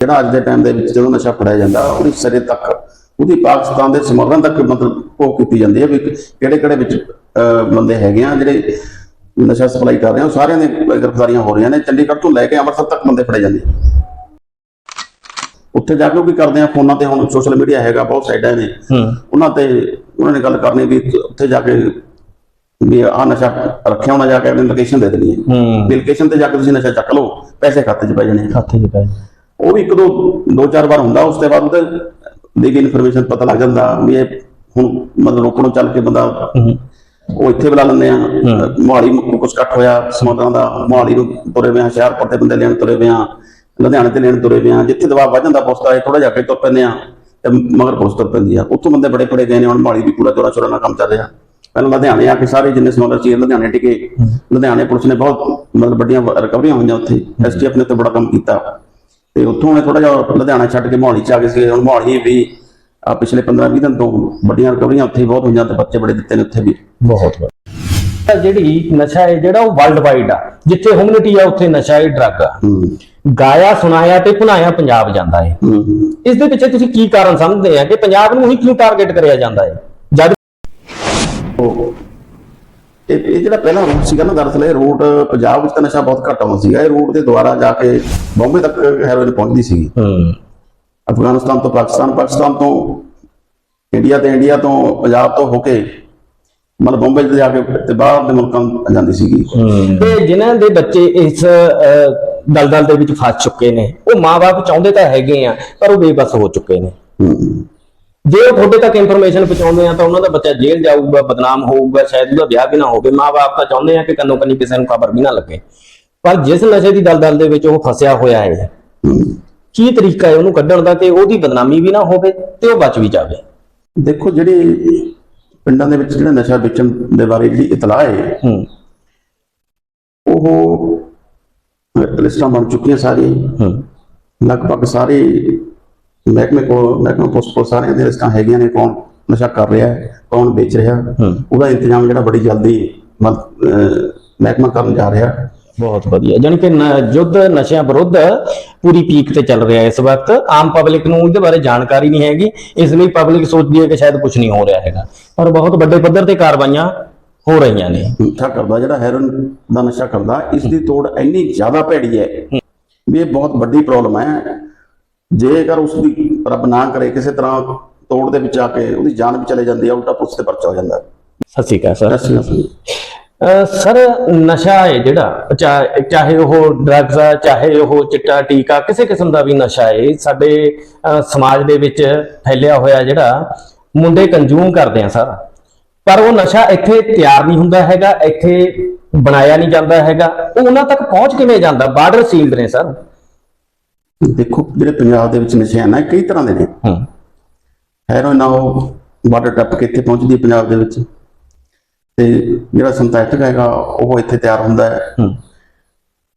ਜਿਹੜਾ ਅੱਜ ਦੇ ਟਾਈਮ ਦੇ ਵਿੱਚ ਜਦੋਂ ਨਸ਼ਾ ਫੜਿਆ ਜਾਂਦਾ ਉਹਦੀ ਸਿਰੇ ਤੱਕ ਉਹਦੀ ਪਾਕਿਸਤਾਨ ਦੇ ਸਮਗਲਰਾਂ ਤੱਕ ਮਤਲਬ ਉਹ ਕੀਤੀ ਜਾਂਦੀ ਹੈ ਵੀ ਕਿਹੜੇ ਕਿਹੜੇ ਵਿੱਚ ਬੰਦੇ ਹੈਗੇ ਆ ਜਿਹੜੇ ਨਸ਼ਾ ਸਪਲਾਈ ਕਰ ਰਹੇ ਆ ਸਾਰਿਆਂ ਦੇ ਗ੍ਰਿਫਤਾਰੀਆਂ ਹੋ ਰਹੀਆਂ ਨੇ। ਚੰਡੀਗੜ੍ਹ ਤੋਂ ਲੈ ਕੇ ਅੰਮ੍ਰਿਤਸਰ ਤੱਕ ਬੰਦੇ ਫੜੇ ਜਾਂਦੇ। ਉੱਥੇ ਜਾ ਕੇ ਉਹ ਕੀ ਕਰਦੇ ਆ ਫੋਨਾਂ ਤੇ ਹੁਣ ਸੋਸ਼ਲ ਮੀਡੀਆ ਹੈਗਾ ਬਹੁਤ ਸਾਈਡਾਂ ਨੇ। ਉਹਨਾਂ ਤੇ ਉਹਨਾਂ ਨੇ ਗੱਲ ਕਰਨੀ ਵੀ ਉੱਥੇ ਜਾ ਕੇ ਵੀ ਆ ਨਸ਼ਾ ਰੱਖਿਆ ਹੋਣਾ ਜਾ ਕੇ ਲੋਕੇਸ਼ਨ ਦੇ ਦੇਣੀ ਹੈ। ਲੋਕੇਸ਼ਨ ਤੇ ਜਾ ਕੇ ਤੁਸੀਂ ਨਸ਼ਾ ਚੱਕ ਲਓ ਪੈਸੇ ਖਾਤੇ 'ਚ ਪੈ ਜਾਣੇ। ਖਾਤੇ 'ਚ ਪੈ ਉਹ ਵੀ ਇੱਕ ਦੋ ਦੋ ਚਾਰ ਵਾਰ ਹੁੰਦਾ ਉਸ ਤੋਂ ਬਾਅਦ ਉਹਦੇ ਦੀ ਇਨਫੋਰਮੇਸ਼ਨ ਪਤਾ ਲੱਗ ਜਾਂਦਾ ਵੀ ਇਹ ਹੁਣ ਮਤਲਬ ਰੋਪੜੋਂ ਚੱਲ ਕੇ ਬੰਦਾ ਉਹ ਇੱਥੇ ਬੁਲਾ ਲੈਂਦੇ ਆ। ਮੋਹਾਲੀ ਨੂੰ ਕੁਝ ਇਕੱਠ ਹੋਇਆ ਸਮੁੰਦਰਾਂ ਦਾ ਮੋਹਾਲੀ ਨੂੰ ਤੁਰੇ ਵਿਆਂ ਹੁਸ਼ਿਆਰਪੁਰ ਤੇ ਬੰਦੇ ਲੈਣ ਤੁਰੇ ਵਿਆਂ ਲੁਧਿਆਣੇ ਤੇ ਲੈਣ ਤੁਰੇ ਵਿਆਂ ਜਿੱਥੇ ਦਬਾਅ ਵੱਧ ਜਾਂਦਾ ਪੁਲਿਸ ਦਾ ਥੋੜਾ ਜਾ ਕੇ ਤੁਰ ਪੈਂਦੇ ਆ ਤੇ ਮਗਰ ਪੁਲਿਸ ਤੁਰ ਪੈਂਦੀ ਆ। ਉੱਥੋਂ ਬੰਦੇ ਬੜੇ ਫੜੇ ਗਏ ਨੇ ਹੁਣ ਮੋਹਾਲੀ ਵੀ ਪੂਰਾ ਚੋਰਾ ਚੋਰਾ ਨਾਲ ਕੰਮ ਚੱਲ ਰਿਹਾ। ਪਹਿਲਾਂ ਲੁਧਿਆਣੇ ਆ ਕੇ ਸਾਰੇ ਜਿੰਨੇ ਸਮਗਲਰ ਸੀ ਲੁਧਿਆਣੇ ਟਿਕੇ ਲੁਧਿਆਣੇ ਪੁਲਿਸ ਨੇ ਬਹੁਤ ਮਤਲਬ ਵੱਡੀਆਂ ਰਿਕਵਰੀਆਂ ਹੋਈਆਂ ਉੱਥੇ। ਐਸਟੀਐਫ ਨੇ ਤੇ ਬੜਾ ਕੰਮ ਕੀਤਾ। ਤੇ ਉੱਥੋਂ ਨੇ ਥੋੜਾ ਜਿਹਾ ਲੁਧਿਆਣਾ ਛੱਡ ਕੇ ਮੋਹਾਲੀ ਚ ਆ ਗਏ ਸੀ। ਹੁਣ ਮੋਹਾਲੀ ਵੀ ਆ ਪਿਛਲੇ 15 20 ਦਿਨ ਤੋਂ ਵੱਡੀਆਂ ਰਿਕਵਰੀਆਂ ਉੱਥੇ ਹੀ ਬਹੁਤ ਹੋਈਆਂ ਤੇ ਬੱਚੇ ਬੜੇ ਦਿੱਤੇ ਨੇ ਉੱਥੇ ਵੀ। ਬਹੁਤ ਜਿਹੜੀ ਨਸ਼ਾ ਹੈ ਜਿਹੜਾ ਉਹ ਵਰਲਡ ਵਾਈਡ ਆ ਜਿੱਥੇ ਹਿਊਮਨਿਟੀ ਆ ਉੱਥੇ ਨਸ਼ਾ ਹੈ ਡਰੱਗ ਆ। ਹੂੰ। ਗਾਇਆ ਸੁਣਾਇਆ ਤੇ ਭੁਨਾਇਆ ਪੰਜਾਬ ਜਾਂਦਾ ਹੂੰ। ਇਸ ਦੇ ਪਿੱਛੇ ਤੁਸੀਂ ਕੀ ਕਾਰਨ ਸਮਝਦੇ ਆ ਕਿ ਪੰਜਾਬ ਨੂੰ ਹੀ ਕਿਉਂ ਟਾਰਗੇਟ ਕਰਿਆ ਜਾਂਦਾ ਹੈ ਇਹ ਇਹ ਜਿਹੜਾ ਪਹਿਲਾ ਰੂਟ ਸੀਗਾ ਨਾ ਦਰਅਸਲ ਇਹ ਰੂਟ ਪੰਜਾਬ ਵਿੱਚ ਤਾਂ ਨਸ਼ਾ ਬਹੁਤ ਘੱਟ ਆਉਂਦਾ ਸੀਗਾ। ਇਹ ਰੂਟ ਦੇ ਦੁਆਰਾ ਜਾ ਕੇ ਬੰਬੇ ਤੱਕ ਹੈਰੋਇਨ ਪਹੁੰਚਦੀ ਸੀਗੀ। ਹੂੰ। ਅਫਗਾਨਿਸਤਾਨ ਤੋਂ ਪਾਕਿਸਤਾਨ ਪਾਕਿਸਤਾਨ ਤੋਂ ਇੰਡੀਆ ਤੇ ਇੰਡੀਆ ਤੋਂ ਪੰਜਾਬ ਤੋਂ ਹੋ ਕੇ ਮਤਲਬ ਬੰਬੇ ਤੇ ਜਾ ਕੇ ਤੇ ਬਾਹਰ ਦੇ ਮੁਲਕਾਂ ਨੂੰ ਜਾਂਦੀ ਸੀਗੀ। ਤੇ ਜਿਨ੍ਹਾਂ ਦੇ ਬੱਚੇ ਇਸ ਦਲਦਲ ਦੇ ਵਿੱਚ ਫਸ ਚੁੱਕੇ ਨੇ ਉਹ ਮਾਪੇ ਚਾਹੁੰਦੇ ਤਾਂ ਹੈਗੇ ਆ ਪਰ ਉਹ ਬੇਬਸ ਹੋ ਚੁੱਕੇ ਨੇ। ਹੂੰ। ਜੇ ਉਹ ਤੁਹਾਡੇ ਤੱਕ ਇਨਫੋਰਮੇਸ਼ਨ ਪਹੁੰਚਾਉਂਦੇ ਆ ਤਾਂ ਉਹਨਾਂ ਦਾ ਬੱਚਾ ਜੇਲ੍ਹ ਜਾਊਗਾ ਬਦਨਾਮ ਹੋਊਗਾ ਸ਼ਾਇਦ ਉਹਦਾ ਵਿਆਹ ਵੀ ਨਾ ਹੋਵੇ ਮਾਪੇ ਤਾਂ ਚਾਹੁੰਦੇ ਆ ਕਿ ਕੰਨੋ ਕੰਨੀ ਕਿਸੇ ਨੂੰ ਖਬਰ ਵੀ ਨਾ ਲੱਗੇ। ਪਰ ਜਿਸ ਨਸ਼ੇ ਦੀ ਦਲਦਲ ਦੇ ਵਿੱਚ ਉਹ ਫਸਿਆ ਹੋਇਆ ਹੈ ਕੀ ਤਰੀਕਾ ਹੈ ਉਹਨੂੰ ਕੱਢਣ ਦਾ ਤੇ ਉਹਦੀ ਬਦਨਾਮੀ ਵੀ ਨਾ ਹੋਵੇ ਤੇ ਉਹ ਬਚ ਵੀ ਜਾਵੇ? ਦੇਖੋ ਜਿਹੜੀ ਪਿੰਡਾਂ ਦੇ ਵਿੱਚ ਜਿਹੜਾ ਨਸ਼ਾ ਵੇਚਣ ਦੇ ਬਾਰੇ ਜਿਹੜੀ ਇਤਲਾਹ ਹੈ ਉਹ ਲਿਸਟਾਂ ਬਣ ਚੁੱਕੀਆਂ ਸਾਰੀਆਂ। ਹੂੰ। ਲਗਭਗ ਸਾਰੇ ਮਹਿਕਮੇ ਕੋਲ ਮਹਿਕਮੇ ਪੁਲਿਸ ਕੋਲ ਸਾਰਿਆਂ ਦੀਆਂ ਲਿਸਟਾਂ ਹੈਗੀਆਂ ਨੇ ਕੌਣ ਨਸ਼ਾ ਕਰ ਰਿਹਾ ਹੈ ਕੌਣ ਵੇਚ ਰਿਹਾ ਉਹਦਾ ਇੰਤਜ਼ਾਮ ਜਿਹੜਾ ਬੜੀ ਜਲਦੀ ਮਹਿਕਮਾ ਕਰਨ ਜਾ ਰਿਹਾ। ਬਹੁਤ ਵਧੀਆ। ਜਾਣੀ ਕਿ ਯੁੱਧ ਨਸ਼ਿਆਂ ਵਿਰੁੱਧ ਪੂਰੀ ਪੀਕ ਤੇ ਚੱਲ ਰਿਹਾ ਇਸ ਵਕਤ। ਆਮ ਪਬਲਿਕ ਨੂੰ ਇਹਦੇ ਬਾਰੇ ਜਾਣਕਾਰੀ ਨਹੀਂ ਹੈਗੀ। ਇਸ ਲਈ ਪਬਲਿਕ ਸੋਚਦੀ ਹੈ ਕਿ ਸ਼ਾਇਦ ਕੁਝ ਨਹੀਂ ਹੋ ਰਿਹਾ ਹੈਗਾ। ਪਰ ਬਹੁਤ ਵੱਡੇ ਪੱਧਰ ਤੇ ਕਾਰਵਾਈਆਂ ਹੋ ਰਹੀਆਂ ਨੇ। ਨਸ਼ਾ ਕਰਦਾ ਜਿਹੜਾ ਹੈਰੋਇਨ ਦਾ ਨਸ਼ਾ ਕਰਦਾ ਇਸ ਦੀ ਤੋੜ ਇੰਨੀ ਜ਼ਿਆਦਾ ਭੈੜੀ ਹੈ। ਵੀ ਇਹ ਬਹੁਤ ਵੱਡੀ ਪ੍ਰੋਬਲਮ ਹੈ। ਜੇਕਰ ਉਸ ਦੀ ਰੱਬ ਨਾ ਕਰੇ ਕਿਸੇ ਤਰ੍ਹਾਂ ਤੋੜ ਦੇ ਵਿੱਚ ਆ ਕੇ ਉਹਦੀ ਜਾਨ ਵੀ ਚਲੇ ਜਾਂਦੀ ਹੈ ਉਲਟਾ ਪੁਲਿਸ ਤੇ ਪਰਚਾ ਹੋ ਜਾਂਦਾ। ਸਤਿ ਸ਼੍ਰੀ ਅਕਾਲ ਸਰ। ਸਰ ਨਸ਼ਾ ਹੈ ਜਿਹੜਾ ਚਾਹੇ ਉਹ ਡਰੱਗਸ ਆ ਚਾਹੇ ਉਹ ਚਿੱਟਾ ਟੀਕਾ ਕਿਸੇ ਕਿਸਮ ਦਾ ਵੀ ਨਸ਼ਾ ਹੈ ਸਾਡੇ ਸਮਾਜ ਦੇ ਵਿੱਚ ਫੈਲਿਆ ਹੋਇਆ ਜਿਹੜਾ ਮੁੰਡੇ ਕੰਜ਼ੂਮ ਕਰਦੇ ਆ ਸਰ। ਪਰ ਉਹ ਨਸ਼ਾ ਇੱਥੇ ਤਿਆਰ ਨਹੀਂ ਹੁੰਦਾ ਹੈਗਾ ਇੱਥੇ ਬਣਾਇਆ ਨਹੀਂ ਜਾਂਦਾ ਹੈਗਾ। ਉਹ ਉਹਨਾਂ ਤੱਕ ਪਹੁੰਚ ਕਿਵੇਂ ਜਾਂਦਾ? ਬਾਰਡਰ ਸੀਲਡ ਨੇ ਸਰ। ਦੇਖੋ ਜਿਹੜੇ ਪੰਜਾਬ ਦੇ ਵਿੱਚ ਨਸ਼ੇ ਹਨ ਕਈ ਤਰ੍ਹਾਂ ਦੇ ਨੇ। ਹੂੰ। ਹੈਰੋਇਨ ਉਹ ਵਾਟਰ ਟੱਪ ਕੇ ਇੱਥੇ ਪਹੁੰਚਦੀ ਹੈ ਪੰਜਾਬ ਦੇ ਵਿੱਚ। ਤੇ ਜਿਹੜਾ ਸਿੰਥੈਟਿਕ ਹੈਗਾ ਉਹ ਇੱਥੇ ਤਿਆਰ ਹੁੰਦਾ ਹੈ।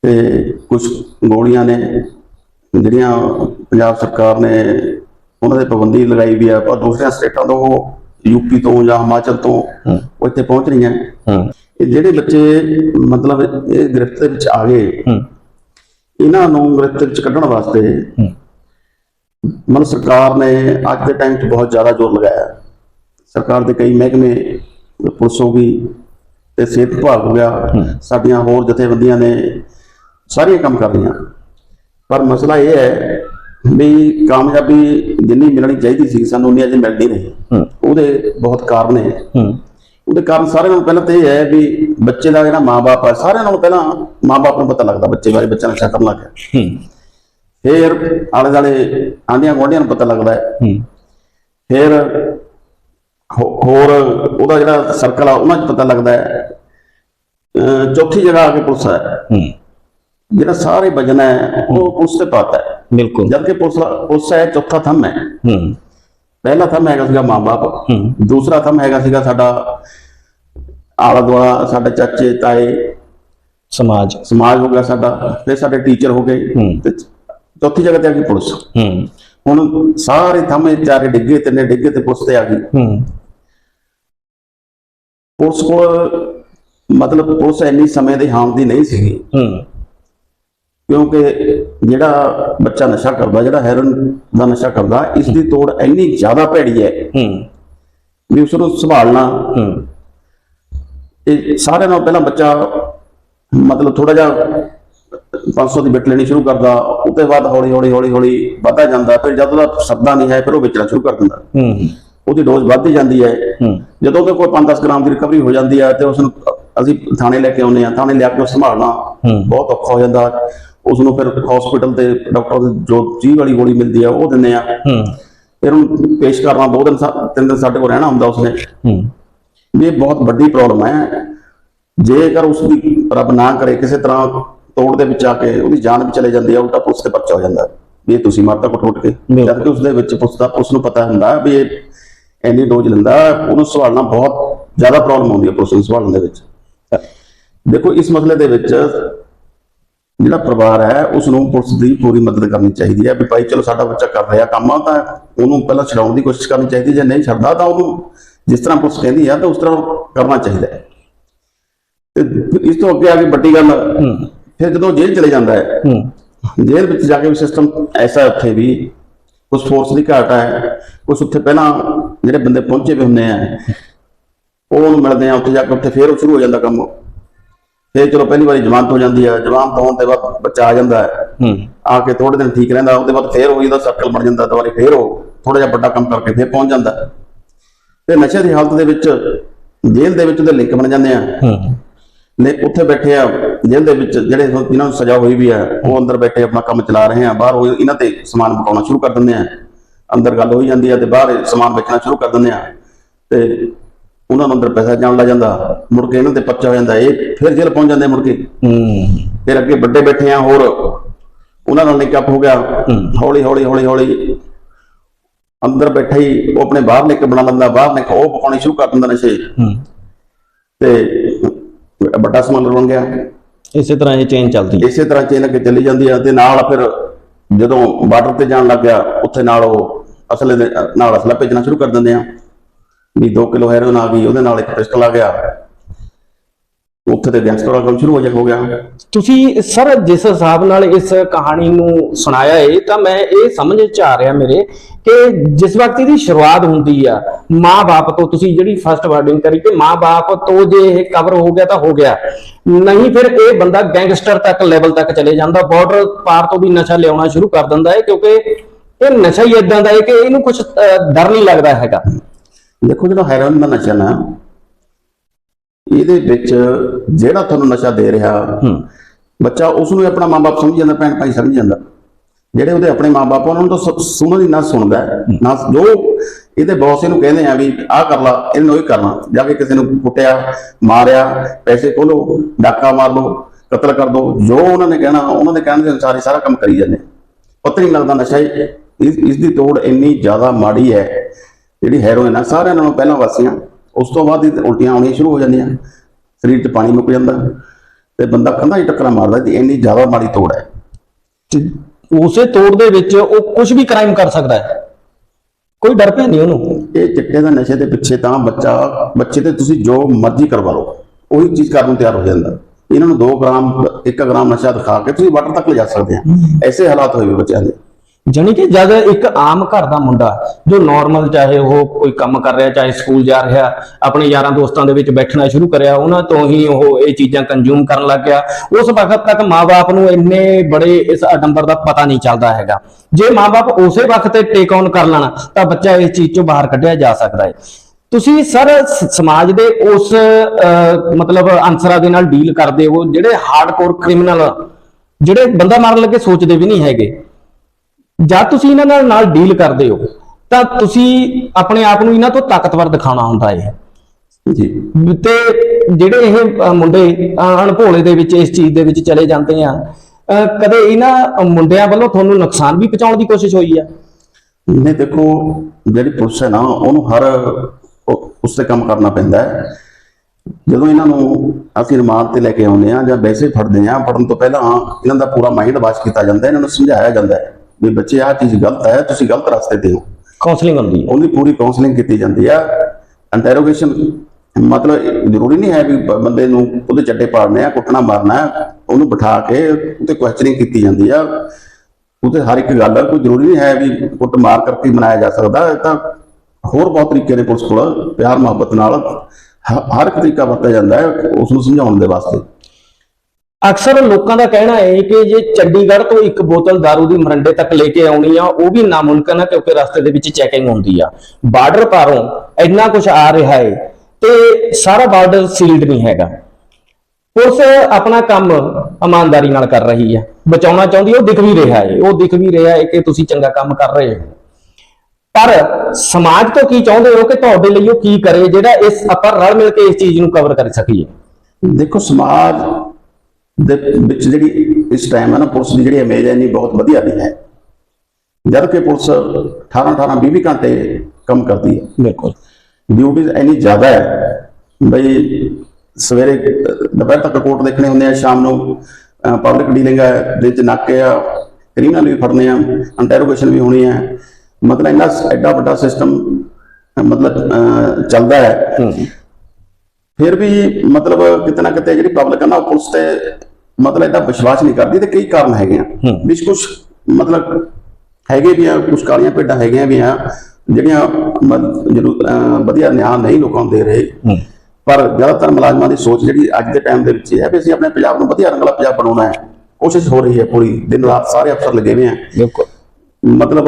ਤੇ ਕੁਝ ਗੋਲੀਆਂ ਨੇ ਜਿਹੜੀਆਂ ਪੰਜਾਬ ਸਰਕਾਰ ਨੇ ਉਹਨਾਂ ਦੇ ਪਾਬੰਦੀ ਲਗਾਈ ਵੀ ਆ ਪਰ ਦੂਸਰੀਆਂ ਸਟੇਟਾਂ ਤੋਂ ਉਹ ਯੂਪੀ ਤੋਂ ਜਾਂ ਹਿਮਾਚਲ ਤੋਂ ਉਹ ਇੱਥੇ ਪਹੁੰਚ ਰਹੀਆਂ। ਹੂੰ। ਇਹ ਜਿਹੜੇ ਬੱਚੇ ਮਤਲਬ ਇਹ ਗ੍ਰਿਫਤ ਦੇ ਵਿੱਚ ਆ ਗਏ। ਇਹਨਾਂ ਨੂੰ ਦੇ ਵਿੱਚ ਕੱਢਣ ਵਾਸਤੇ ਮਤਲਬ ਸਰਕਾਰ ਨੇ ਅੱਜ ਦੇ ਟਾਈਮ 'ਚ ਬਹੁਤ ਜ਼ਿਆਦਾ ਜ਼ੋਰ ਲਗਾਇਆ। ਸਰਕਾਰ ਦੇ ਕਈ ਮਹਿਕਮੇ ਪੁਲਿਸ ਹੋ ਗਈ ਤੇ ਸਿਹਤ ਵਿਭਾਗ ਹੋ ਗਿਆ ਸਾਡੀਆਂ ਹੋਰ ਜਥੇਬੰਦੀਆਂ ਨੇ ਸਾਰੀਆਂ ਕੰਮ ਕਰ ਰਹੀਆਂ। ਪਰ ਮਸਲਾ ਇਹ ਹੈ ਵੀ ਕਾਮਯਾਬੀ ਜਿੰਨੀ ਮਿਲਣੀ ਚਾਹੀਦੀ ਸੀ ਸਾਨੂੰ ਉਨੀ ਅਜੇ ਮਿਲਦੀ ਨਹੀਂ। ਉਹਦੇ ਬਹੁਤ ਕਾਰਨ ਹੂੰ। ਉਹਦੇ ਕਾਰਨ ਸਾਰਿਆਂ ਨਾਲੋਂ ਪਹਿਲਾਂ ਤਾਂ ਇਹ ਹੈ ਵੀ ਬੱਚੇ ਦਾ ਜਿਹੜਾ ਮਾਪੇ ਹੈ ਸਾਰਿਆਂ ਨਾਲੋਂ ਪਹਿਲਾਂ ਮਾਪੇ ਨੂੰ ਪਤਾ ਲੱਗਦਾ ਬੱਚੇ ਬਾਰੇ ਬੱਚਾ ਨਸ਼ਾ ਕਰਨ ਲੱਗ ਫਿਰ ਆਲੇ ਦਾਲੇ ਆਂਢੀਆਂ ਗੁਆਂਢੀਆਂ ਨੂੰ ਪਤਾ ਲੱਗਦਾ ਹੈ। ਫਿਰ ਹੋਰ ਉਹਦਾ ਜਿਹੜਾ ਸਰਕਲ ਆ ਉਹਨਾਂ 'ਚ ਪਤਾ ਲੱਗਦਾ ਹੈ। ਚੌਥੀ ਜਗ੍ਹਾ ਆ ਕੇ ਪੁਲਿਸ ਹੈ। ਜਿਹੜਾ ਸਾਰੇ ਵਜਨ ਹੈ ਉਹ ਪੁਲਿਸ ਤੇ ਪਾਤਾ ਹੈ। ਬਿਲਕੁਲ। ਜਦ ਕਿ ਪੁਲਿਸ ਪੁਲਿਸ ਹੈ ਚੌਥਾ ਥੰਮ ਹੈ। ਪਹਿਲਾ ਥੰਮ ਹੈਗਾ ਸੀਗਾ ਮਾਂ-ਬਾਪ। ਦੂਸਰਾ ਥੰਮ ਹੈਗਾ ਸੀਗਾ ਸਾਡਾ ਆਲਾ ਦੁਆਲਾ ਸਾਡੇ ਚਾਚੇ ਤਾਏ ਸਮਾਜ। ਸਮਾਜ ਹੋ ਗਿਆ ਸਾਡਾ ਫਿਰ ਸਾਡੇ ਟੀਚਰ ਹੋ ਗਏ। ਤੇ ਚੌਥੀ ਜਗ੍ਹਾ ਤੇ ਆ ਗਈ ਪੁਲਿਸ। ਹੂੰ। ਹੁਣ ਸਾਰੇ ਥੰਮੇ ਚਾਰੇ ਡਿੱਗੇ ਤਿੰਨੇ ਡਿੱਗੇ ਤੇ ਪੁਲਿਸ ਤੇ ਆ ਗਈ। ਹੂੰ। ਪੁਲਿਸ ਕੋਲ ਮਤਲਬ ਪੁਲਿਸ ਇੰਨੀ ਸਮੇਂ ਦੇ ਹਾਮ ਦੀ ਨਹੀਂ ਸੀਗੀ। ਹੂੰ। ਕਿਉਂਕਿ ਜਿਹੜਾ ਬੱਚਾ ਨਸ਼ਾ ਕਰਦਾ ਜਿਹੜਾ ਹੈਰੋਇਨ ਦਾ ਨਸ਼ਾ ਕਰਦਾ ਇਸ ਦੀ ਤੋੜ ਇੰਨੀ ਜ਼ਿਆਦਾ ਭੈੜੀ ਹੈ ਹੂੰ। ਵੀ ਉਸ ਨੂੰ ਸੰਭਾਲਣਾ ਹੂੰ। ਇਹ ਸਾਰਿਆਂ ਨਾਲੋਂ ਪਹਿਲਾਂ ਬੱਚਾ ਮਤਲਬ ਥੋੜਾ ਜਿਹਾ 500 ਦੀ ਬਿੱਟ ਲੈਣੀ ਸ਼ੁਰੂ ਕਰਦਾ ਉਹਦੇ ਬਾਅਦ ਹੌਲੀ ਹੌਲੀ ਹੌਲੀ ਹੌਲੀ ਵਧਦਾ ਜਾਂਦਾ ਫਿਰ ਜਦੋਂ ਉਹਦਾ ਸਰਦਾ ਨਹੀਂ ਹੈ ਫਿਰ ਉਹ ਵੇਚਣਾ ਸ਼ੁਰੂ ਕਰ ਦਿੰਦਾ। ਹੂੰ। ਉਹਦੀ ਡੋਜ਼ ਵੱਧਦੀ ਜਾਂਦੀ ਹੈ। ਜਦੋਂ ਉਹਦੇ ਕੋਲ 5-10 ਗ੍ਰਾਮ ਦੀ ਰਿਕਵਰੀ ਹੋ ਜਾਂਦੀ ਹੈ ਤੇ ਉਸ ਨੂੰ ਅਸੀਂ ਥਾਣੇ ਲੈ ਕੇ ਆਉਂਦੇ ਆ ਥਾਣੇ ਲਿਆ ਕੇ ਸੰਭਾਲਣਾ। ਬਹੁਤ ਔਖਾ ਹੋ ਜਾਂਦਾ। ਉਸ ਨੂੰ ਫਿਰ ਹਸਪੀਟਲ ਤੇ ਡਾਕਟਰ ਦੀ ਜੋ ਜੀਭ ਵਾਲੀ ਗੋਲੀ ਮਿਲਦੀ ਆ ਉਹ ਦਿੰਦੇ ਆ ਹੂੰ। ਫਿਰ ਉਹਨੂੰ ਪੇਸ਼ ਕਰਨਾ ਦੋ ਦਿਨ ਤਿੰਨ ਦਿਨ ਸਾਡੇ ਕੋਲ ਰਹਿਣਾ ਹੁੰਦਾ ਉਸਨੇ। ਹੂੰ। ਇਹ ਬਹੁਤ ਵੱਡੀ ਪ੍ਰੋਬਲਮ ਹੈ। ਜੇਕਰ ਉਸ ਦੀ ਰੱਬ ਨਾ ਕਰੇ ਕਿਸੇ ਤਰ੍ਹਾਂ ਤੋੜ ਦੇ ਵਿੱਚ ਆ ਕੇ ਉਹਦੀ ਜਾਨ ਵੀ ਚਲੇ ਜਾਂਦੀ ਹੈ ਉਲਟਾ ਪੁਲਿਸ ਤੇ ਪਰਚਾ ਹੋ ਜਾਂਦਾ। ਵੀ ਇਹ ਤੁਸੀਂ ਮਾਰਤਾ ਕੁੱਟ ਕੁੱਟ ਕੇ। ਜਦ ਕਿ ਉਸ ਦੇ ਵਿੱਚ ਪੁਲਿਸ ਦਾ ਪੁਲਿਸ ਨੂੰ ਪਤਾ ਹੁੰਦਾ ਵੀ ਇਹ ਇੰਨੀ ਡੋਜ਼ ਲੈਂਦਾ ਉਹਨੂੰ ਸੰਭਾਲਣਾ ਬਹੁਤ ਜ਼ਿਆਦਾ ਪ੍ਰੋਬਲਮ ਆਉਂਦੀ ਹੈ ਪੁਲਿਸ ਨੂੰ ਸੰਭਾਲਣ ਦੇ ਵਿੱਚ। ਦੇਖੋ ਇਸ ਮਸਲੇ ਦੇ ਵਿੱਚ ਜਿਹੜਾ ਪਰਿਵਾਰ ਹੈ ਉਸ ਨੂੰ ਪੁਲਿਸ ਦੀ ਪੂਰੀ ਮਦਦ ਕਰਨੀ ਚਾਹੀਦੀ ਹੈ ਵੀ ਭਾਈ ਚਲੋ ਸਾਡਾ ਬੱਚਾ ਕਰ ਰਿਹਾ ਕੰਮ ਆ ਤਾਂ ਉਹਨੂੰ ਪਹਿਲਾਂ ਛਡਾਉਣ ਦੀ ਕੋਸ਼ਿਸ਼ ਕਰਨੀ ਚਾਹੀਦੀ ਹੈ। ਜੇ ਨਹੀਂ ਛੱਡਦਾ ਤਾਂ ਉਹਨੂੰ ਜਿਸ ਤਰ੍ਹਾਂ ਪੁਲਿਸ ਕਹਿੰਦੀ ਆ ਤਾਂ ਉਸ ਤਰ੍ਹਾਂ ਕਰਨਾ ਚਾਹੀਦਾ ਹੈ। ਤੇ ਇਸ ਤੋਂ ਅੱਗੇ ਆ ਕੇ ਵੱਡੀ ਗੱਲ ਹੂੰ। ਫਿਰ ਜਦੋਂ ਜੇਲ੍ਹ ਚਲੇ ਜਾਂਦਾ ਹੈ ਹੂੰ। ਜੇਲ੍ਹ ਵਿੱਚ ਜਾ ਕੇ ਵੀ ਸਿਸਟਮ ਐਸਾ ਹੈ ਉੱਥੇ ਵੀ ਕੁਝ ਫੋਰਸ ਦੀ ਘਾਟ ਹੈ ਕੁਝ ਉੱਥੇ ਪਹਿਲਾਂ ਜਿਹੜੇ ਬੰਦੇ ਪਹੁੰਚੇ ਵੀ ਹੁੰਦੇ ਆ ਉਹ ਉਹਨੂੰ ਮਿਲਦੇ ਆ ਉੱਥੇ ਜਾ ਕੇ ਉੱਥੇ ਫੇਰ ਉਹ ਸ਼ੁਰੂ ਹੋ ਜਾਂਦਾ ਕੰਮ। ਫੇਰ ਚਲੋ ਪਹਿਲੀ ਵਾਰੀ ਜ਼ਮਾਨਤ ਹੋ ਜਾਂਦੀ ਹੈ ਜ਼ਮਾਨਤ ਹੋਣ ਦੇ ਬਾਅਦ ਬੱਚਾ ਆ ਜਾਂਦਾ ਹੈ। ਹੂੰ। ਆ ਕੇ ਥੋੜੇ ਦਿਨ ਠੀਕ ਰਹਿੰਦਾ ਉਹਦੇ ਬਾਅਦ ਫੇਰ ਉਹੀ ਦਾ ਸਰਕਲ ਬਣ ਜਾਂਦਾ ਦੁਬਾਰੇ ਫੇਰ ਉਹ ਥੋੜਾ ਜਿਹਾ ਵੱਡਾ ਕੰਮ ਕਰਕੇ ਫੇਰ ਪਹੁੰਚ ਜਾਂਦਾ। ਹੈ। ਤੇ ਨਸ਼ੇ ਦੀ ਹਾਲਤ ਦੇ ਵਿੱਚ ਜੇਲ੍ਹ ਦੇ ਵਿੱਚ ਉਹਦੇ ਲਿੰਕ ਬਣ ਜਾਂਦੇ ਆ। ਹੂੰ। ਨੇ ਉੱਥੇ ਬੈਠੇ ਆ ਜੇਲ੍ਹ ਦੇ ਵਿੱਚ ਜਿਹੜੇ ਇਹਨਾਂ ਨੂੰ ਸਜ਼ਾ ਹੋਈ ਵੀ ਆ ਉਹ ਅੰਦਰ ਬੈਠੇ ਆਪਣਾ ਕੰਮ ਚਲਾ ਰਹੇ ਆ ਬਾਹਰ ਇਹਨਾਂ ਤੇ ਸਮਾਨ ਪਕਾਉਣਾ ਸ਼ੁਰੂ ਕਰ ਦਿੰਦੇ ਆ। ਅੰਦਰ ਗੱਲ ਹੋਈ ਜਾਂਦੀ ਆ ਤੇ ਬਾਹਰ ਸਮਾਨ ਵੇਚਣਾ ਸ਼ੁਰੂ ਕਰ ਦਿੰਦੇ ਆ। ਤੇ ਉਹਨਾਂ ਨੂੰ ਅੰਦਰ ਪੈਸਾ ਜਾਣ ਲੱਗ ਜਾਂਦਾ ਮੁੜ ਕੇ ਇਹਨਾਂ ਤੇ ਪਰਚਾ ਹੋ ਜਾਂਦਾ ਇਹ ਫਿਰ ਜੇਲ੍ਹ ਪਹੁੰਚ ਜਾਂਦੇ ਮੁੜ ਕੇ। ਹੂੰ। ਫਿਰ ਅੱਗੇ ਵੱਡੇ ਬੈਠੇ ਆ ਹੋਰ ਉਹਨਾਂ ਨਾਲ ਲਿੰਕ ਅਪ ਹੋ ਗਿਆ। ਹੌਲੀ ਹੌਲੀ ਹੌਲੀ ਹੌਲੀ ਅੰਦਰ ਬੈਠਾ ਹੀ ਉਹ ਆਪਣੇ ਬਾਹਰ ਲਿੰਕ ਬਣਾ ਲੈਂਦਾ ਬਾਹਰ ਲਿੰਕ ਉਹ ਪਕਾਉਣੇ ਸ਼ੁਰੂ ਕਰ ਦਿੰਦਾ ਨਸ਼ੇ। ਹੂੰ। ਤੇ ਵੱਡਾ ਸਮਾਨ ਬਣ ਗਿਆ। ਇਸੇ ਤਰ੍ਹਾਂ ਇਹ ਚੇਨ ਚੱਲਦੀ ਹੈ। ਇਸੇ ਤਰ੍ਹਾਂ ਚੇਨ ਅੱਗੇ ਚੱਲੀ ਜਾਂਦੀ ਆ ਤੇ ਨਾਲ ਫਿਰ ਜਦੋਂ ਬਾਰਡਰ ਤੇ ਜਾਣ ਲੱਗ ਗਿਆ ਉੱਥੇ ਨਾਲ ਉਹ ਅਸਲੇ ਨਾਲ ਅਸਲਾ ਭੇਜਣਾ ਸ਼ੁਰੂ ਕਰ ਦਿੰਦੇ ਆ। ਵੀ 2 ਕਿਲੋ ਹੈਰੋਇਨ ਆ ਗਈ, ਉਹਦੇ ਨਾਲ ਇੱਕ ਪਿਸਟਲ ਆ ਗਿਆ। ਉੱਥੇ ਤੇ ਗੈਂਗਸਟਰ ਦਾ ਕੰਮ ਸ਼ੁਰੂ ਹੋ ਜਾ ਹੋ ਗਿਆ। ਤੁਸੀਂ ਸਰ, ਜਿਸ ਹਿਸਾਬ ਨਾਲ ਇਸ ਕਹਾਣੀ ਨੂੰ ਸੁਣਾਇਆ ਏ, ਤਾਂ ਮੈਂ ਇਹ ਸਮਝ ਚ ਆ ਰਿਹਾ ਮੇਰੇ ਕਿ ਜਿਸ ਵਕਤ ਇਹਦੀ ਸ਼ੁਰੂਆਤ ਹੁੰਦੀ ਆ, ਮਾਂ-ਬਾਪ ਤੋਂ ਤੁਸੀਂ ਜਿਹੜੀ ਫਸਟ ਵਰਡਿੰਗ ਕਰੀ ਕਿ ਮਾਂ-ਬਾਪ ਤੋਂ ਜੇ ਇਹ ਕਵਰ ਹੋ ਗਿਆ ਤਾਂ ਹੋ ਗਿਆ। ਨਹੀਂ ਫਿਰ ਇਹ ਬੰਦਾ ਗੈਂਗਸਟਰ ਤੱਕ ਲੈਵਲ ਤੱਕ ਚਲੇ ਜਾਂਦਾ ਬਾਰਡਰ ਪਾਰ ਤੋਂ ਵੀ ਨਸ਼ਾ ਲਿਆਉਣਾ ਸ਼ੁਰੂ ਕਰ ਦਿੰਦਾ ਹੈ ਕਿਉਂਕਿ ਇਹ ਨਸ਼ਾ ਹੀ ਇਦਾਂ ਦਾ ਹੈ ਕਿ ਇਹਨੂੰ ਕੁਝ ਡਰ ਨਹੀਂ ਲੱਗਦਾ ਹੈਗਾ। ਦੇਖੋ ਜਿਹੜਾ ਹੈਰੋਇਨ ਦਾ ਨਸ਼ਾ ਨਾ ਇਹਦੇ ਵਿੱਚ ਜਿਹੜਾ ਤੁਹਾਨੂੰ ਨਸ਼ਾ ਦੇ ਰਿਹਾ ਬੱਚਾ ਉਸ ਨੂੰ ਆਪਣਾ ਮਾਂ-ਬਾਪ ਸਮਝ ਜਾਂਦਾ ਭੈਣ ਭਾਈ ਸਮਝ ਜਾਂਦਾ। ਜਿਹੜੇ ਉਹਦੇ ਆਪਣੇ ਮਾਂ-ਬਾਪ ਉਹਨਾਂ ਨੂੰ ਤਾਂ ਸੁਣਨ ਦੀ ਨਾ ਸੁਣਦਾ ਨਾ ਜੋ ਇਹਦੇ ਬੌਸ ਇਹਨੂੰ ਕਹਿੰਦੇ ਆ ਵੀ ਆਹ ਕਰ ਲਾ ਇਹਨੂੰ ਉਹੀ ਕਰਨਾ। ਜਾ ਕੇ ਕਿਸੇ ਨੂੰ ਕੁੱਟਿਆ ਮਾਰਿਆ ਪੈਸੇ ਖੋਲੋ ਡਾਕਾ ਮਾਰ ਲਓ ਕਤਲ ਕਰ ਦੋ ਜੋ ਉਹਨਾਂ ਨੇ ਕਹਿਣਾ ਉਹਨਾਂ ਦੇ ਕਹਿਣ ਦੇ ਅਨੁਸਾਰ ਹੀ ਸਾਰਾ ਕੰਮ ਕਰੀ ਜਾਂਦੇ। ਪਤਾ ਨਹੀਂ ਲੱਗਦਾ ਨਸ਼ਾ ਇਸ ਦੀ ਤੋੜ ਇੰਨੀ ਜ਼ਿਆਦਾ ਮਾੜੀ ਹੈ ਜਿਹੜੀ ਹੈਰੋਇਨ ਆ ਸਾਰਿਆਂ ਨਾਲੋਂ ਪਹਿਲਾਂ ਵਾਸੀਆਂ। ਉਸ ਤੋਂ ਬਾਅਦ ਹੀ ਉਲਟੀਆਂ ਆਉਣੀਆਂ ਸ਼ੁਰੂ ਹੋ ਜਾਂਦੀਆਂ। ਸਰੀਰ 'ਚ ਪਾਣੀ ਮੁੱਕ ਜਾਂਦਾ ਤੇ ਬੰਦਾ ਕੰਧਾਂ 'ਚ ਟੱਕਰਾਂ ਮਾਰਦਾ ਤੇ ਇੰਨੀ ਜ਼ਿਆਦਾ ਮਾੜੀ ਤੋੜ ਹੈ। ਉਸੇ ਤੋੜ ਦੇ ਵਿੱਚ ਉਹ ਕੁਝ ਵੀ ਕ੍ਰਾਈਮ ਕਰ ਸਕਦਾ ਹੈ। ਕੋਈ ਡਰ ਪਿਆ ਨਹੀਂ ਉਹਨੂੰ। ਇਹ ਚਿੱਟੇ ਦਾ ਨਸ਼ੇ ਦੇ ਪਿੱਛੇ ਤਾਂ ਬੱਚਾ ਬੱਚੇ ਤੇ ਤੁਸੀਂ ਜੋ ਮਰਜ਼ੀ ਕਰਵਾ ਲਓ ਉਹੀ ਚੀਜ਼ ਕਰਨ ਨੂੰ ਤਿਆਰ ਹੋ ਜਾਂਦਾ। ਇਹਨਾਂ ਨੂੰ 2 ਗ੍ਰਾਮ 1 ਗ੍ਰਾਮ ਨਸ਼ਾ ਦਿਖਾ ਕੇ ਤੁਸੀਂ ਵਾਟਰ ਤੱਕ ਲਿਜਾ ਸਕਦੇ ਆ। ਐਸੇ ਹਾਲਾਤ ਹੋਏ ਬੱਚਿਆਂ ਦੇ। ਜਾਣੀ ਕਿ ਜਦ ਇੱਕ ਆਮ ਘਰ ਦਾ ਮੁੰਡਾ ਜੋ ਨਾਰਮਲ ਚਾਹੇ ਉਹ ਕੋਈ ਕੰਮ ਕਰ ਰਿਹਾ ਚਾਹੇ ਸਕੂਲ ਜਾ ਰਿਹਾ ਆਪਣੇ ਯਾਰਾਂ ਦੋਸਤਾਂ ਦੇ ਵਿੱਚ ਬੈਠਣਾ ਸ਼ੁਰੂ ਕਰਿਆ ਉਹਨਾਂ ਤੋਂ ਹੀ ਉਹ ਇਹ ਚੀਜ਼ਾਂ ਕੰਜ਼ੂਮ ਕਰਨ ਲੱਗ ਗਿਆ ਉਸ ਵਕਤ ਤੱਕ ਮਾਪੇ ਨੂੰ ਇੰਨੇ ਬੜੇ ਇਸ ਅਡੰਬਰ ਦਾ ਪਤਾ ਨਹੀਂ ਚੱਲਦਾ ਹੈਗਾ। ਜੇ ਮਾਪੇ ਉਸੇ ਵਕਤ ਟੇਕ ਆਨ ਕਰ ਲੈਣ ਤਾਂ ਬੱਚਾ ਇਸ ਚੀਜ਼ ਚੋਂ ਬਾਹਰ ਕੱਢਿਆ ਜਾ ਸਕਦਾ ਹੈ। ਤੁਸੀਂ ਸਰ ਸਮਾਜ ਦੇ ਉਸ ਅਹ, ਮਤਲਬ ਅਨਸਰਾਂ ਦੇ ਨਾਲ ਡੀਲ ਕਰਦੇ ਹੋ ਜਿਹੜੇ ਹਾਰਡਕੋਰ ਕ੍ਰਿਮੀਨਲ ਜਿਹੜੇ ਬੰਦਾ ਮਾਰਨ ਲੱਗੇ ਸੋਚਦੇ ਵੀ ਨਹੀਂ ਹੈਗੇ। ਜਦ ਤੁਸੀਂ ਇਹਨਾਂ ਨਾਲ ਨਾਲ ਡੀਲ ਕਰਦੇ ਹੋ ਤਾਂ ਤੁਸੀਂ ਆਪਣੇ ਆਪ ਨੂੰ ਇਹਨਾਂ ਤੋਂ ਤਾਕਤਵਰ ਦਿਖਾਉਣਾ ਹੁੰਦਾ ਹੈ। ਜੀ। ਤੇ ਜਿਹੜੇ ਇਹ ਮੁੰਡੇ ਅਣਭੋਲੇ ਦੇ ਵਿੱਚ ਇਸ ਚੀਜ਼ ਦੇ ਵਿੱਚ ਚਲੇ ਜਾਂਦੇ ਆ ਕਦੇ ਇਹਨਾਂ ਮੁੰਡਿਆਂ ਵੱਲੋਂ ਤੁਹਾਨੂੰ ਨੁਕਸਾਨ ਵੀ ਪਹੁੰਚਾਉਣ ਦੀ ਕੋਸ਼ਿਸ਼ ਹੋਈ ਆ? ਨਹੀਂ ਦੇਖੋ ਜਿਹੜੀ ਪੁਲਿਸ ਹੈ ਨਾ ਉਹਨੂੰ ਹਰ ਉਸ ਤੇ ਕੰਮ ਕਰਨਾ ਪੈਂਦਾ ਹੈ। ਜਦੋਂ ਇਹਨਾਂ ਨੂੰ ਅਸੀਂ ਰਿਮਾਂਡ ਤੇ ਲੈ ਕੇ ਆਉਂਦੇ ਆ ਜਾਂ ਵੈਸੇ ਫੜਦੇ ਆ ਫੜਨ ਤੋਂ ਪਹਿਲਾਂ ਇਹਨਾਂ ਦਾ ਪੂਰਾ ਮਾਈਂਡ ਵਾਸ਼ ਕੀਤਾ ਜਾਂਦਾ ਇਹਨਾਂ ਨੂੰ ਸਮਝਾਇਆ ਜਾਂਦਾ ਹੈ। ਵੀ ਬੱਚੇ ਆਹ ਚੀਜ਼ ਗਲਤ ਹੈ ਤੁਸੀਂ ਗਲਤ ਰਸਤੇ ਤੇ ਹੋ। ਕਾਉਂਸਲਿੰਗ ਹੁੰਦੀ ਹੈ। ਉਹਦੀ ਪੂਰੀ ਕਾਉਂਸਲਿੰਗ ਕੀਤੀ ਜਾਂਦੀ ਆ। ਇੰਟਰੋਗੇਸ਼ਨ ਮਤਲਬ ਜ਼ਰੂਰੀ ਨਹੀਂ ਹੈ ਵੀ ਬੰਦੇ ਨੂੰ ਉਹਦੇ ਚੱਡੇ ਪਾੜਨੇ ਆ ਕੁੱਟਣਾ ਮਾਰਨਾ। ਉਹਨੂੰ ਬਿਠਾ ਕੇ ਉਹਤੇ ਕੁਐਸਚਨਿੰਗ ਕੀਤੀ ਜਾਂਦੀ ਆ। ਉਹਤੇ ਹਰ ਇੱਕ ਗੱਲ ਕੋਈ ਜ਼ਰੂਰੀ ਨਹੀਂ ਹੈ ਵੀ ਕੁੱਟ ਮਾਰ ਕਰਕੇ ਮਨਾਇਆ ਜਾ ਸਕਦਾ। ਇਹ ਤਾਂ ਹੋਰ ਬਹੁਤ ਤਰੀਕੇ ਨੇ ਪੁਲਿਸ ਕੋਲ ਪਿਆਰ ਮੁਹੱਬਤ ਨਾਲ। ਹਰ ਇੱਕ ਤਰੀਕਾ ਵਰਤਿਆ ਜਾਂਦਾ ਹੈ ਉਸ ਨੂੰ ਸਮਝਾਉਣ ਦੇ ਵਾਸਤੇ। ਅਕਸਰ ਲੋਕਾਂ ਦਾ ਕਹਿਣਾ ਹੈ ਕਿ ਜੇ ਚੰਡੀਗੜ੍ਹ ਤੋਂ ਇੱਕ ਬੋਤਲ दारू ਦੀ ਮਰੰਡੇ ਤੱਕ ਲੈ ਕੇ ਆਉਣੀ ਆ, ਉਹ ਵੀ ਨਾਮੁਮਕਿਨ ਆ ਕਿਉਂਕਿ ਰਸਤੇ ਦੇ ਵਿੱਚ ਚੈਕਿੰਗ ਹੁੰਦੀ ਆ। ਬਾਰਡਰ ਪਾਰੋਂ ਇੰਨਾ ਕੁਝ ਆ ਰਿਹਾ ਹੈ ਤੇ ਸਾਰਾ ਬਾਰਡਰ ਸੀਲਡ ਨਹੀਂ ਹੈਗਾ। ਪੁਲਿਸ ਆਪਣਾ ਕੰਮ ਇਮਾਨਦਾਰੀ ਨਾਲ ਕਰ ਰਹੀ ਹੈ ਬਚਾਉਣਾ ਚਾਹੁੰਦੀ ਉਹ ਦਿਖ ਵੀ ਰਿਹਾ ਹੈ ਉਹ ਦਿਖ ਵੀ ਰਿਹਾ ਹੈ ਕਿ ਤੁਸੀਂ ਚੰਗਾ ਕੰਮ ਕਰ ਰਹੇ ਹੋ। ਪਰ ਸਮਾਜ ਤੋਂ ਕੀ ਚਾਹੁੰਦੇ ਹੋ ਕਿ ਤੁਹਾਡੇ ਲਈ ਉਹ ਕੀ ਕਰੇ, ਜਿਹੜਾ ਇਸ ਆਪਾਂ ਰਲ ਮਿਲ ਕੇ ਇਸ ਚੀਜ਼ ਨੂੰ ਕਵਰ ਕਰ ਸਕੀਏ? ਦੇਖੋ, ਸਮਾਜ ਦੇ ਵਿੱਚ ਜਿਹੜੀ ਇਸ ਟਾਈਮ ਹੈ ਨਾ ਪੁਲਿਸ ਦੀ ਜਿਹੜੀ ਇਮੇਜ ਹੈ ਨਹੀਂ ਬਹੁਤ ਵਧੀਆ ਨਹੀਂ ਹੈ। ਜਦ ਕਿ ਪੁਲਿਸ 18 18 20 20 ਘੰਟੇ ਕੰਮ ਕਰਦੀ ਹੈ। ਬਿਲਕੁਲ। ਡਿਊਟੀਜ਼ ਇੰਨੀ ਜ਼ਿਆਦਾ ਹੈ ਬਈ ਸਵੇਰੇ ਦੁਪਹਿਰ ਤੱਕ ਕੋਰਟ ਦੇਖਣੇ ਹੁੰਦੇ ਆ ਸ਼ਾਮ ਨੂੰ ਪਬਲਿਕ ਡੀਲਿੰਗ ਹੈ ਦੇ ਚ ਨਾਕੇ ਆ ਕ੍ਰਿਮੀਨਲ ਵੀ ਫੜਨੇ ਆ ਇੰਟਰੋਗੇਸ਼ਨ ਵੀ ਹੋਣੀ ਹੈ ਮਤਲਬ ਇੰਨਾ ਐਡਾ ਵੱਡਾ ਸਿਸਟਮ ਮਤਲਬ ਚੱਲਦਾ ਹੈ। ਫਿਰ ਵੀ ਮਤਲਬ ਕਿਤੇ ਨਾ ਕਿਤੇ ਜਿਹੜੀ ਪਬਲਿਕ ਹੈ ਨਾ ਉਹ ਪੁਲਿਸ ਤੇ ਮਤਲਬ ਇਹਦਾ ਵਿਸ਼ਵਾਸ ਨਹੀਂ ਕਰਦੀ ਤੇ ਕਈ ਕਾਰਨ ਹੈਗੇ ਆ। ਵੀ ਕੁਝ ਮਤਲਬ ਹੈਗੇ ਵੀ ਆ ਕੁਝ ਕਾਲੀਆਂ ਭੇਡਾਂ ਹੈਗੀਆਂ ਵੀ ਆ ਜਿਹੜੀਆਂ ਵਧੀਆ ਨਿਆਂ ਨਹੀਂ ਲੋਕਾਂ ਨੂੰ ਦੇ ਰਹੇ। ਪਰ ਜ਼ਿਆਦਾਤਰ ਮੁਲਾਜ਼ਮਾਂ ਦੀ ਸੋਚ ਜਿਹੜੀ ਅੱਜ ਦੇ ਟਾਈਮ ਦੇ ਵਿੱਚ ਹੈ ਵੀ ਅਸੀਂ ਆਪਣੇ ਪੰਜਾਬ ਨੂੰ ਵਧੀਆ ਰੰਗਲਾ ਪੰਜਾਬ ਬਣਾਉਣਾ ਹੈ। ਕੋਸ਼ਿਸ਼ ਹੋ ਰਹੀ ਹੈ ਪੂਰੀ। ਦਿਨ ਰਾਤ ਸਾਰੇ ਅਫਸਰ ਲੱਗੇ ਹੋਏ ਆ। ਬਿਲਕੁਲ। ਮਤਲਬ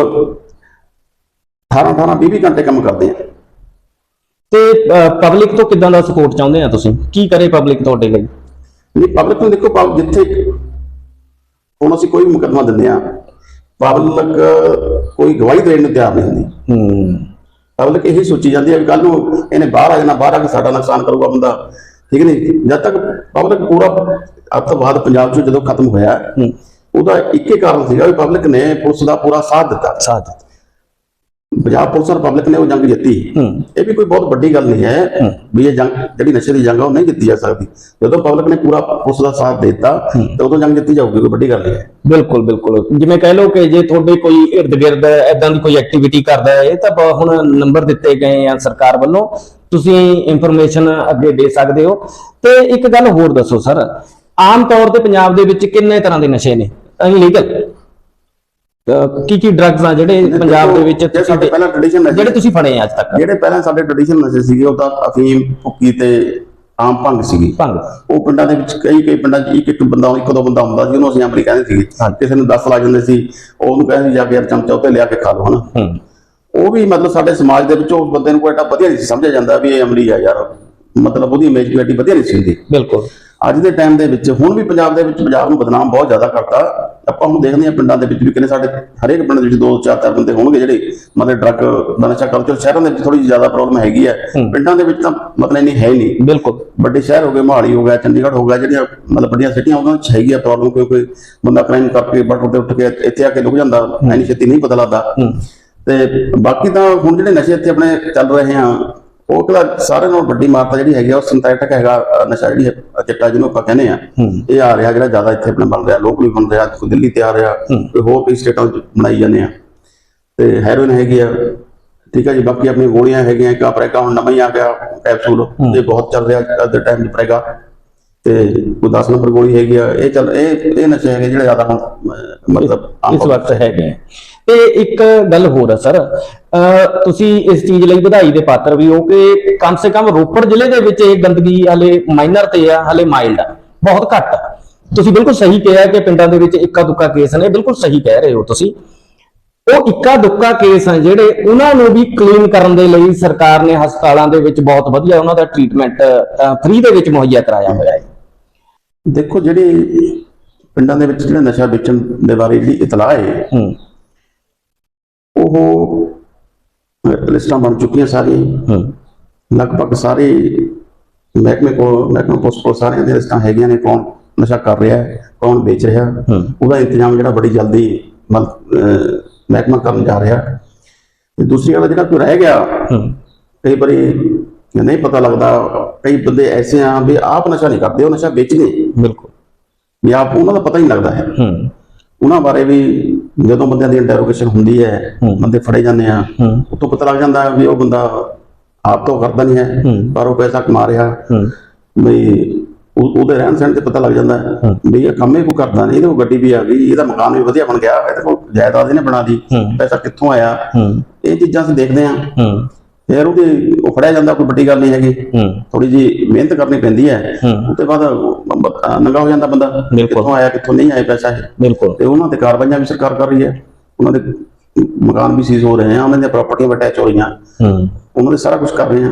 18 18 20 ਘੰਟੇ ਕੰਮ ਕਰਦੇ ਆ। ਤੇ ਪਬਲਿਕ ਤੋਂ ਕਿਦਾਂ ਦਾ ਸਪੋਰਟ ਚਾਹੁੰਦੇ ਆ ਤੁਸੀਂ? ਕੀ ਕਰੇ ਪਬਲਿਕ ਤੁਹਾਡੇ ਲਈ? ਨਹੀਂ ਪਬਲਿਕ ਨੂੰ ਦੇਖੋ ਜਿੱਥੇ ਹੁਣ ਅਸੀਂ ਕੋਈ ਮੁਕੱਦਮਾ ਦਿੰਦੇ ਆ ਪਬਲਿਕ ਕੋਈ ਗਵਾਹੀ ਦੇਣ ਨੂੰ ਤਿਆਰ ਨਹੀਂ ਹੁੰਦੀ। ਹੂੰ। ਪਬਲਿਕ ਇਹੀ ਸੋਚੀ ਜਾਂਦੀ ਹੈ ਵੀ ਕੱਲ ਨੂੰ ਇਹਨੇ ਬਾਹਰ ਆ ਜਾਣਾ ਬਾਹਰ ਆ ਕੇ ਸਾਡਾ ਨੁਕਸਾਨ ਕਰੂਗਾ ਬੰਦਾ। ਠੀਕ ਨਹੀਂ? ਜਦ ਤੱਕ ਪਬਲਿਕ ਪੂਰਾ ਅੱਤਵਾਦ ਪੰਜਾਬ 'ਚ ਜਦੋਂ ਖਤਮ ਹੋਇਆ ਉਹਦਾ ਇੱਕੇ ਕਾਰਨ ਸੀਗਾ ਵੀ ਪਬਲਿਕ ਨੇ ਪੁਲਿਸ ਦਾ ਪੂਰਾ ਸਾਥ ਦਿੱਤਾ। ਸਾਥ ਪੰਜਾਬ ਪੁਲਿਸ ਔਰ ਪਬਲਿਕ ਨੇ ਉਹ ਜੰਗ ਜਿੱਤੀ। ਇਹ ਵੀ ਕੋਈ ਬਹੁਤ ਵੱਡੀ ਗੱਲ ਨਹੀਂ ਹੈ ਵੀ ਇਹ ਜੰਗ ਜਿਹੜੀ ਨਸ਼ੇ ਦੀ ਜੰਗ ਆ ਉਹ ਨਹੀਂ ਜਿੱਤੀ ਜਾ ਸਕਦੀ। ਜਦੋਂ ਪਬਲਿਕ ਨੇ ਪੂਰਾ ਪੁਲਿਸ ਦਾ ਸਾਥ ਦਿੱਤਾ ਤੇ ਉਦੋਂ ਜੰਗ ਜਿੱਤੀ ਜਾਊਗੀ ਕੋਈ ਵੱਡੀ ਗੱਲ ਨਹੀਂ ਹੈ। ਬਿਲਕੁਲ ਬਿਲਕੁਲ। ਜਿਵੇਂ ਕਹਿ ਲਓ ਕਿ ਜੇ ਤੁਹਾਡੇ ਕੋਈ ਇਰਦ ਗਿਰਦ ਐਦਾਂ ਦੀ ਕੋਈ ਐਕਟੀਵਿਟੀ ਕਰਦਾ ਹੈ ਇਹ ਤਾਂ ਹੁਣ ਨੰਬਰ ਦਿੱਤੇ ਗਏ ਆ ਸਰਕਾਰ ਵੱਲੋਂ। ਤੁਸੀਂ ਇਨਫੋਰਮੇਸ਼ਨ ਅੱਗੇ ਦੇ ਸਕਦੇ ਹੋ। ਤੇ ਇੱਕ ਗੱਲ ਹੋਰ ਦੱਸੋ ਸਰ ਆਮ ਤੌਰ ਤੇ ਪੰਜਾਬ ਦੇ ਵਿੱਚ ਕਿੰਨੇ ਤਰ੍ਹਾਂ ਦੇ ਨਸ਼ੇ ਨੇ? ਇਲੀਗਲ ਕੀ ਕੀ ਡਰੱਗਸ ਆ ਜਿਹੜੇ ਪੰਜਾਬ ਦੇ ਵਿੱਚ ਤੁਸੀਂ ਸਾਡੇ ਪਹਿਲਾਂ ਟ੍ਰੈਡੀਸ਼ਨ ਜਿਹੜੇ ਨਸ਼ੇ ਤੁਸੀਂ ਫੜੇ ਆ ਅੱਜ ਤੱਕ? ਜਿਹੜੇ ਪਹਿਲਾਂ ਸਾਡੇ ਟ੍ਰੈਡੀਸ਼ਨ ਨਸ਼ੇ ਸੀਗੇ ਉਹ ਤਾਂ ਅਫੀਮ ਭੁੱਕੀ ਤੇ ਆਮ ਭੰਗ ਸੀਗੀ। ਭੰਗ। ਉਹ ਪਿੰਡਾਂ ਦੇ ਵਿੱਚ ਕਈ ਕਈ ਪਿੰਡਾਂ 'ਚ ਇੱਕ ਇੱਕ ਬੰਦਾ ਇੱਕ ਦੋ ਬੰਦਾ ਹੁੰਦਾ ਸੀ ਉਹਨੂੰ ਅਸੀਂ ਅਮਲੀ ਕਹਿੰਦੇ ਸੀਗੇ। ਕਿਸੇ ਨੂੰ 10 ਲੱਗ ਜਾਂਦੇ ਸੀ ਉਹਨੂੰ ਕਹਿੰਦੇ ਜਾ ਕੇ ਯਾਰ ਚਮਚਾ ਉੱਤੇ ਲਿਆ ਕੇ ਖਾ ਲਓ ਹਨਾ। ਉਹ ਵੀ ਮਤਲਬ ਸਾਡੇ ਸਮਾਜ ਦੇ ਵਿੱਚ ਉਸ ਬੰਦੇ ਨੂੰ ਕੋਈ ਐਡਾ ਵਧੀਆ ਨਹੀਂ ਸੀ ਸਮਝਿਆ ਜਾਂਦਾ ਵੀ ਇਹ ਅਮਲੀ ਆ ਯਾਰ। ਮਤਲਬ ਉਹਦੀ ਇਮੇਜ ਐਡੀ ਵਧੀਆ ਨਹੀਂ ਸੀ ਹੁੰਦੀ। ਬਿਲਕੁਲ। ਅੱਜ ਦੇ ਟਾਈਮ ਦੇ ਵਿੱਚ ਹੁਣ ਵੀ ਪੰਜਾਬ ਦੇ ਵਿੱਚ ਪੰਜਾਬ ਨੂੰ ਬਦਨਾਮ ਬਹੁਤ ਜ਼ਿਆਦਾ ਕਰਤਾ। ਆਪਾਂ ਹੁਣ ਦੇਖਦੇ ਹਾਂ ਪਿੰਡਾਂ ਦੇ ਵਿੱਚ ਵੀ ਕਿੰਨੇ ਸਾਡੇ ਹਰੇਕ ਪਿੰਡ ਦੇ ਵਿੱਚ ਦੋ ਚਾਰ ਚਾਰ ਬੰਦੇ ਹੋਣਗੇ ਜਿਹੜੇ ਮਤਲਬ ਡਰੱਗ ਦਾ ਨਸ਼ਾ ਕਲਚਰ ਸ਼ਹਿਰਾਂ ਦੇ ਵਿੱਚ ਥੋੜੀ ਜ਼ਿਆਦਾ ਪ੍ਰੋਬਲਮ ਹੈਗੀ ਹੈ। ਪਿੰਡਾਂ ਦੇ ਵਿੱਚ ਤਾਂ ਮਤਲਬ ਇੰਨੀ ਹੈ ਹੀ ਨਹੀਂ। ਬਿਲਕੁਲ। ਵੱਡੇ ਸ਼ਹਿਰ ਹੋ ਗਏ ਮੋਹਾਲੀ ਹੋ ਗਿਆ ਚੰਡੀਗੜ੍ਹ ਹੋ ਗਿਆ ਜਿਹੜੀਆਂ ਮਤਲਬ ਵੱਡੀਆਂ ਸਿਟੀਆਂ ਉਹਨਾਂ ਵਿੱਚ ਹੈਗੀ ਆ ਪ੍ਰੋਬਲਮ ਕੋਈ ਕੋਈ ਬੰਦਾ ਕ੍ਰਾਈਮ ਕਰਕੇ ਬਟਰ ਤੇ ਉੱਠ ਕੇ ਇੱਥੇ ਆ ਕੇ ਲੁਕ ਜਾਂਦਾ ਐਨੀ ਛੇਤੀ ਨਹੀਂ ਪਤਾ ਲੱਗਦਾ। ਤੇ ਬਾਕੀ ਤਾਂ ਹੁਣ ਜਿਹੜੇ ਨਸ਼ੇ ਇੱਥੇ ਆਪਣੇ ਚੱਲ ਰਹੇ ਆ ਉਹ ਕਿਹੜਾ ਸਾਰਿਆਂ ਨਾਲੋਂ ਵੱਡੀ ਮਾਰਤਾ ਜਿਹੜੀ ਹੈਗੀ ਆ ਉਹ ਸਿੰਥੈਟਿਕ ਹੈਗਾ ਨਸ਼ਾ ਜਿਹੜੀ ਚਿੱਟਾ ਜਿਹਨੂੰ ਆਪਾਂ ਕਹਿੰਦੇ ਆ ਇਹ ਆ ਰਿਹਾ ਜਿਹੜਾ ਜ਼ਿਆਦਾ ਇੱਥੇ ਆਪਣਾ ਬਣ ਰਿਹਾ ਲੋਕ ਵੀ ਬਣ ਰਿਹਾ ਕੋਈ ਦਿੱਲੀ ਤੇ ਆ। ਰਿਹਾ ਕੋਈ ਹੋਰ ਕਈ ਸਟੇਟਾਂ 'ਚ ਬਣਾਈ ਜਾਂਦੇ ਆ। ਤੇ ਹੈਰੋਇਨ ਹੈਗੀ ਆ ਠੀਕ ਹੈ ਜੀ ਬਾਕੀ ਆਪਣੀ ਗੋਲੀਆਂ ਹੈਗੀਆਂ ਇੱਕ ਆਪਰੇਗਾ ਹੁਣ ਨਵਾਂ ਹੀ ਆ ਗਿਆ ਕੈਪਸੂਲ ਇਹ ਬਹੁਤ ਚੱਲ ਰਿਹਾ ਅੱਜ ਦੇ ਟਾਈਮ 'ਚ ਪ੍ਰੇਗਾ। ਤੇ ਕੋਈ 10 ਨੰਬਰ ਗੋਲੀ ਹੈਗੀ ਆ ਇਹ ਚੱਲ ਇਹ ਇਹ ਨਸ਼ੇ ਹੈਗੇ ਜਿਹੜੇ ਜ਼ਿਆਦਾ ਮਤਲਬ ਇਸ ਵਕਤ ਹੈਗੇ ਆ। ਤੇ ਇੱਕ ਗੱਲ ਹੋਰ ਹੈ ਸਰ ਤੁਸੀਂ ਇਸ ਚੀਜ਼ ਲਈ ਵਧਾਈ ਦੇ ਪਾਤਰ ਵੀ ਹੋ ਕਿ ਕਮ ਸੇ ਕਮ ਰੋਪੜ ਜ਼ਿਲ੍ਹੇ ਦੇ ਵਿੱਚ ਇਹ ਗੰਦਗੀ ਹਲੇ ਮਾਈਨਰ ਤੇ ਆ ਹਲੇ ਮਾਈਲਡ ਆ ਬਹੁਤ ਘੱਟ ਆ। ਤੁਸੀਂ ਬਿਲਕੁਲ ਸਹੀ ਕਿਹਾ ਕਿ ਪਿੰਡਾਂ ਦੇ ਵਿੱਚ ਇੱਕਾ ਦੁੱਕਾ ਕੇਸ ਨੇ ਬਿਲਕੁਲ ਸਹੀ ਕਹਿ ਰਹੇ ਹੋ ਤੁਸੀਂ। ਉਹ ਇੱਕਾ ਦੁੱਕਾ ਕੇਸ ਆ ਜਿਹੜੇ ਉਹਨਾਂ ਨੂੰ ਵੀ ਕਲੀਨ ਕਰਨ ਦੇ ਲਈ ਸਰਕਾਰ ਨੇ ਹਸਪਤਾਲਾਂ ਦੇ ਵਿੱਚ ਬਹੁਤ ਵਧੀਆ ਉਹਨਾਂ ਦਾ ਟ੍ਰੀਟਮੈਂਟ ਫ੍ਰੀ ਦੇ ਵਿੱਚ ਮੁਹੱਈਆ ਕਰਾਇਆ ਹੋਇਆ ਹੈ। ਦੇਖੋ ਜਿਹੜੇ ਪਿੰਡਾਂ ਦੇ ਵਿੱਚ ਜਿਹੜਾ ਨਸ਼ਾ ਵੇਚਣ ਦੇ ਬਾਰੇ ਜਿਹੜੀ ਇਤਲਾਹ ਹੈ ਹੂੰ। ਉਹ ਲਿਸਟਾਂ ਬਣ ਚੁੱਕੀਆਂ ਸਾਰੀਆਂ। ਹੂੰ। ਲਗਭਗ ਸਾਰੇ ਮਹਿਕਮੇ ਕੋਲ ਮਹਿਕਮੇ ਪੁਲਿਸ ਕੋਲ ਸਾਰਿਆਂ ਦੀਆਂ ਲਿਸਟਾਂ ਹੈਗੀਆਂ ਨੇ ਕੌਣ ਨਸ਼ਾ ਕਰ ਰਿਹਾ ਹੈ ਕੌਣ ਵੇਚ ਰਿਹਾ। ਉਹਦਾ ਇੰਤਜ਼ਾਮ ਜਿਹੜਾ ਬੜੀ ਜਲਦੀ ਮਹਿਕਮਾ ਕਰਨ ਜਾ ਰਿਹਾ। ਤੇ ਦੂਸਰੀ ਗੱਲ ਜਿਹੜਾ ਕੋਈ ਰਹਿ ਗਿਆ ਕਈ ਵਾਰੀ ਨਹੀਂ ਪਤਾ ਲੱਗਦਾ ਕਈ ਬੰਦੇ ਐਸੇ ਆ ਵੀ ਆਪ ਨਸ਼ਾ ਨਹੀਂ ਕਰਦੇ ਉਹ ਨਸ਼ਾ ਵੇਚਦੇ। ਬਿਲਕੁਲ। ਵੀ ਆਪ ਉਹਨਾਂ ਦਾ ਪਤਾ ਹੀ ਨਹੀਂ ਲੱਗਦਾ ਹੈ। ਹੂੰ। ਉਹਨਾਂ ਬਾਰੇ ਵੀ ਜਦੋਂ ਬੰਦਿਆਂ ਦੀ ਇੰਟਰੋਗੇਸ਼ਨ ਹੁੰਦੀ ਹੈ। ਬੰਦੇ ਫੜੇ ਜਾਂਦੇ ਆ ਉਤੋਂ ਪਤਾ ਲੱਗ ਜਾਂਦਾ ਵੀ ਉਹ ਬੰਦਾ ਆਪ ਤੋਂ ਕਰਦਾ ਨਹੀਂ ਹੈ। ਪਰ ਉਹ ਪੈਸਾ ਕਮਾ ਰਿਹਾ। ਵੀ ਉਹ- ਉਹਦੇ ਰਹਿਣ ਸਹਿਣ ਤੇ ਪਤਾ ਲੱਗ ਜਾਂਦਾ ਹੈ ਵੀ ਇਹ ਕੰਮ ਹੀ ਕੋਈ ਕਰਦਾ ਨਹੀਂ ਇਹਦੇ ਕੋਲ ਗੱਡੀ ਵੀ ਆ ਗਈ ਇਹਦਾ ਮਕਾਨ ਵੀ ਵਧੀਆ ਬਣ ਗਿਆ ਇਹਦੇ ਕੋਲ ਜਾਇਦਾਦ ਇਹਨੇ ਬਣਾ ਦੀ। ਪੈਸਾ ਕਿੱਥੋਂ ਆਇਆ? ਇਹ ਚੀਜ਼ਾਂ ਅਸੀਂ ਦੇਖਦੇ ਹੂੰ। ਫਿਰ ਉਹਦੀ ਉਹ ਫੜਿਆ ਜਾਂਦਾ ਕੋਈ ਵੱਡੀ ਗੱਲ ਨਹੀਂ ਹੈਗੀ। ਥੋੜੀ ਜੀ ਮਿਹਨਤ ਕਰਨੀ ਪੈਂਦੀ ਹੈ। ਤੋਂ ਬਾਅਦ ਨੰਗਾ ਹੋ ਜਾਂਦਾ ਬੰਦਾ। ਕਿੱਥੋਂ ਆਇਆ ਕਿੱਥੋਂ ਨਹੀਂ ਆਇਆ ਪੈਸਾ ਇਹ। ਬਿਲਕੁਲ। ਤੇ ਉਹਨਾਂ ਤੇ ਕਾਰਵਾਈਆਂ ਵੀ ਸਰਕਾਰ ਕਰ ਰਹੀ ਹੈ। ਉਹਨਾਂ ਦੇ ਮਕਾਨ ਵੀ ਸੀਜ਼ ਹੋ ਰਹੇ ਆ ਉਹਨਾਂ ਦੀਆਂ ਪ੍ਰਾਪਰਟੀਆਂ ਅਟੈਚ ਹੋ ਰਹੀਆਂ। ਉਹਨਾਂ ਦੇ ਸਾਰਾ ਕੁਝ ਕਰ ਰਹੇ ਆ।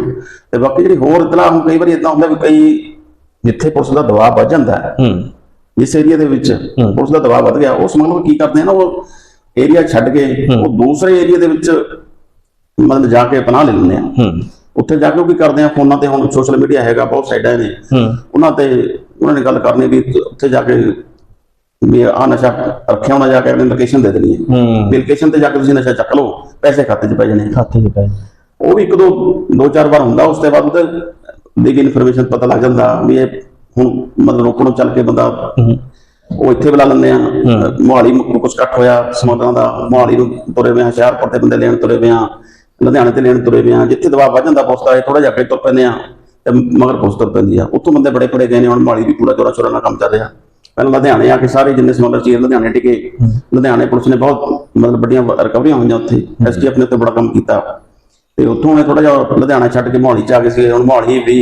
ਤੇ ਬਾਕੀ ਜਿਹੜੀ ਹੋਰ ਇਤਲਾ ਹੁਣ ਕਈ ਵਾਰੀ ਇਦਾਂ ਹੁੰਦਾ ਵੀ ਕਈ ਜਿੱਥੇ ਪੁਲਿਸ ਦਾ ਦਬਾਅ ਵੱਧ ਜਾਂਦਾ ਹੈ ਜਿਸ ਏਰੀਆ ਦੇ ਵਿੱਚ ਪੁਲਿਸ ਦਾ ਦਬਾਅ ਵੱਧ ਗਿਆ ਉਸ ਮਤਲਬ ਕੀ ਕਰਦੇ ਆ ਨਾ ਉਹ ਏਰੀਆ ਛੱਡ ਕੇ ਉਹ ਦੂਸਰੇ ਏਰੀਆ ਦੇ ਵਿੱਚ ਮਤਲਬ ਜਾ ਕੇ ਪਨਾਹ ਲੈ ਲੈਂਦੇ ਆ। ਉੱਥੇ ਜਾ ਕੇ ਉਹ ਕੀ ਕਰਦੇ ਆ ਫੋਨਾਂ ਤੇ ਹੁਣ ਸੋਸ਼ਲ ਮੀਡੀਆ ਹੈਗਾ ਬਹੁਤ ਸਾਈਡਾਂ ਨੇ। ਉਹਨਾਂ ਤੇ ਉਹਨਾਂ ਨੇ ਗੱਲ ਕਰਨੀ ਵੀ ਉੱਥੇ ਜਾ ਕੇ ਵੀ ਆ ਨਸ਼ਾ ਰੱਖਿਆ ਹੋਣਾ ਜਾ ਕੇ ਅਗਲੇ ਲੋਕੇਸ਼ਨ ਦੇ ਦੇਣੀ ਹੈ। ਲੋਕੇਸ਼ਨ ਤੇ ਜਾ ਕੇ ਤੁਸੀਂ ਨਸ਼ਾ ਚੱਕ ਲਓ ਪੈਸੇ ਖਾਤੇ 'ਚ ਪੈ ਜਾਣੇ। ਖਾਤੇ ਚ ਪੈ ਉਹ ਵੀ ਇੱਕ ਦੋ ਦੋ ਚਾਰ ਵਾਰ ਹੁੰਦਾ ਉਸ ਤੋਂ ਬਾਅਦ ਉਹਦੇ ਦੀ ਇਨਫੋਰਮੇਸ਼ਨ ਪਤਾ ਲੱਗ ਜਾਂਦਾ ਵੀ ਇਹ ਹੁਣ ਮਤਲਬ ਰੋਕਣੋਂ ਚੱਲ ਕੇ ਬੰਦਾ ਉਹ ਇੱਥੇ ਬੁਲਾ ਲੈਂਦੇ ਆ। ਮੋਹਾਲੀ ਨੂੰ ਕੁਝ ਇਕੱਠ ਹੋਇਆ ਸਮੁੰਦਰਾਂ ਦਾ ਮੋਹਾਲੀ ਨੂੰ ਤੁਰੇ ਵੇ ਹੁਸ਼ਿਆਰਪੁਰ ਤੇ ਬੰਦੇ ਲੈਣ ਤੁਰੇ ਵੇ ਆ। ਲੁਧਿਆਣੇ ਤੇ ਲੈਣ ਤੁਰੇ ਵੇ ਆ ਜਿੱਥੇ ਦਬਾਅ ਵੱਧ ਜਾਂਦਾ ਇਹ ਥੋੜਾ ਜਿਹਾ ਅੱਗੇ ਤੁਰ ਪੈਂਦੇ ਆ ਤੇ ਮਗਰ ਪੁਲਿਸ ਤੁਰ ਪੈਂਦੀ ਆ। ਉੱਥੋਂ ਬੰਦੇ ਬੜੇ ਬੜੇ ਗਏ ਨੇ ਹੁਣ ਮੋਹਾਲੀ ਵੀ ਪੂਰਾ ਜੋਰਾ ਸ਼ੋਰਾ ਨਾਲ ਕੰਮ ਚੱਲ ਰਿਹਾ। ਪਹਿਲਾਂ ਲੁਧਿਆਣੇ ਆ ਕੇ ਸਾਰੇ ਜਿੰਨੇ ਸਮਗਲਰ ਚੀਜ਼ ਲੁਧਿਆਣੇ ਟਿਕੇ ਲੁਧਿਆਣੇ ਪੁਲਿਸ ਨੇ ਬਹੁਤ ਮਤਲਬ ਵੱਡੀਆਂ ਰਿਕਵਰੀਆਂ ਹੋਈਆਂ ਉੱਥੇ। ਐਸਟੀਐਫ ਨੇ ਉੱਤੇ ਬੜਾ ਕੰਮ ਕੀਤਾ। ਤੇ ਉੱਥੋਂ ਇਹ ਥੋੜਾ ਜਿਹਾ ਲੁਧਿਆਣਾ ਛੱਡ ਕੇ ਮੋਹਾਲੀ ਚ ਆ ਗਏ ਸੀ। ਹੁਣ ਮੋਹਾਲੀ ਵੀ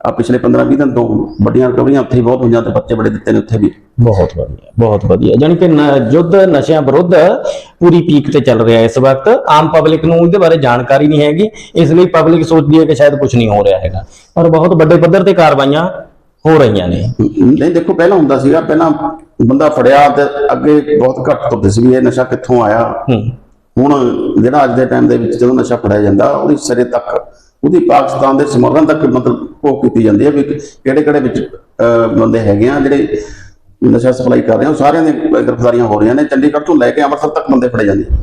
ਆ ਪਿਛਲੇ 15 20 ਦਿਨ ਤੋਂ ਵੱਡੀਆਂ ਰਿਕਵਰੀਆਂ ਉੱਥੇ ਬਹੁਤ ਹੋਈਆਂ ਤੇ ਬੱਚੇ ਬੜੇ ਦਿੱਤੇ ਨੇ ਉੱਥੇ ਵੀ। ਬਹੁਤ ਵਧੀਆ ਬਹੁਤ ਵਧੀਆ। ਯਾਨੀ ਕਿ ਯੁੱਧ ਨਸ਼ਿਆਂ ਵਿਰੁੱਧ ਪੂਰੀ ਪੀਕ ਤੇ ਚੱਲ ਰਿਹਾ ਇਸ ਵਕਤ। ਆਮ ਪਬਲਿਕ ਨੂੰ ਇਹਦੇ ਬਾਰੇ ਜਾਣਕਾਰੀ ਨਹੀਂ ਹੈਗੀ। ਇਸ ਲਈ ਪਬਲਿਕ ਸੋਚਦੀ ਹੈ ਕਿ ਸ਼ਾਇਦ ਕੁਝ ਨਹੀਂ ਹੋ ਰਿਹਾ ਹੈਗਾ। ਪਰ ਬਹੁਤ ਵੱਡੇ ਪੱਧਰ ਤੇ ਕਾਰਵਾਈਆਂ ਹੋ ਰਹੀਆਂ ਨੇ। ਨਹੀਂ ਦੇਖੋ ਪਹਿਲਾਂ ਹੁੰਦਾ ਸੀਗਾ ਪਹਿਲਾਂ ਬੰਦਾ ਫੜਿਆ ਤੇ ਅੱਗੇ ਬਹੁਤ ਘੱਟ ਤੁਰਦੇ ਸੀ ਵੀ ਇਹ ਨਸ਼ਾ ਕਿੱਥੋਂ ਆਇਆ? ਹੁਣ ਜਿਹੜਾ ਅੱਜ ਦੇ ਟਾਈਮ ਦੇ ਵਿੱਚ ਜਦੋਂ ਨਸ਼ਾ ਫੜਿਆ ਜਾਂਦਾ ਉਹਦੀ ਸਿਰੇ ਤੱਕ ਉਹਦੀ ਪਾਕਿਸਤਾਨ ਦੇ ਸਮਰਨ ਤੱਕ ਮਤਲਬ ਉਹ ਕੀਤੀ ਜਾਂਦੀ ਹੈ ਵੀ ਕਿਹੜੇ ਕਿਹੜੇ ਵਿੱਚ ਬੰਦੇ ਹੈਗੇ ਆ ਜਿਹੜੇ ਨਸ਼ਾ ਸਪਲਾਈ ਕਰ ਰਹੇ ਆ ਉਹ ਸਾਰਿਆਂ ਦੀ ਗ੍ਰਿਫਤਾਰੀਆਂ ਹੋ ਰਹੀਆਂ ਨੇ ਚੰਡੀਗੜ੍ਹ ਤੋਂ ਲੈ ਕੇ ਅੰਮ੍ਰਿਤਸਰ ਤੱਕ ਬੰਦੇ ਫੜੇ ਜਾਂਦੇ ਆ।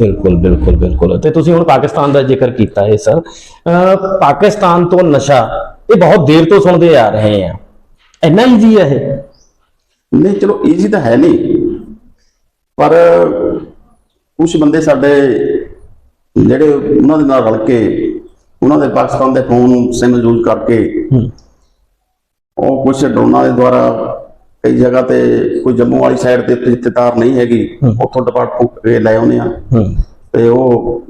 ਬਿਲਕੁਲ ਬਿਲਕੁਲ ਬਿਲਕੁਲ। ਤੇ ਤੁਸੀਂ ਹੁਣ ਪਾਕਿਸਤਾਨ ਦਾ ਜ਼ਿਕਰ ਕੀਤਾ ਹੈ ਸਰ। ਪਾਕਿਸਤਾਨ ਤੋਂ ਨਸ਼ਾ ਇਹ ਬਹੁਤ ਦੇਰ ਤੋਂ ਸੁਣਦੇ ਆ ਰਹੇ ਆ। ਇੰਨਾ ਈਜ਼ੀ ਹੈ ਇਹ? ਨਹੀਂ ਚਲੋ ਈਜ਼ੀ ਤਾਂ ਹੈ ਨਹੀਂ। ਪਰ ਕੁਝ ਬੰਦੇ ਸਾਡੇ ਜਿਹੜੇ ਉਹਨਾਂ ਦੇ ਨਾਲ ਰਲ ਕੇ ਉਹਨਾਂ ਦੇ ਪਾਕਿਸਤਾਨ ਦੇ ਫੋਨ ਸਿਮ ਯੂਜ਼ ਕਰਕੇ ਉਹ ਕੁਝ ਡਰੋਨਾਂ ਦੇ ਦੁਆਰਾ ਕਈ ਜਗ੍ਹਾ ਤੇ ਕੋਈ ਜੰਮੂ ਵਾਲੀ ਸਾਈਡ ਤੇ ਜਿੱਥੇ ਤਾਰ ਨਹੀਂ ਹੈਗੀ ਉੱਥੋਂ ਡਿਪਾਰਟ ਫੂਕ ਕੇ ਲੈ ਆਉਂਦੇ ਆ ਤੇ ਉਹ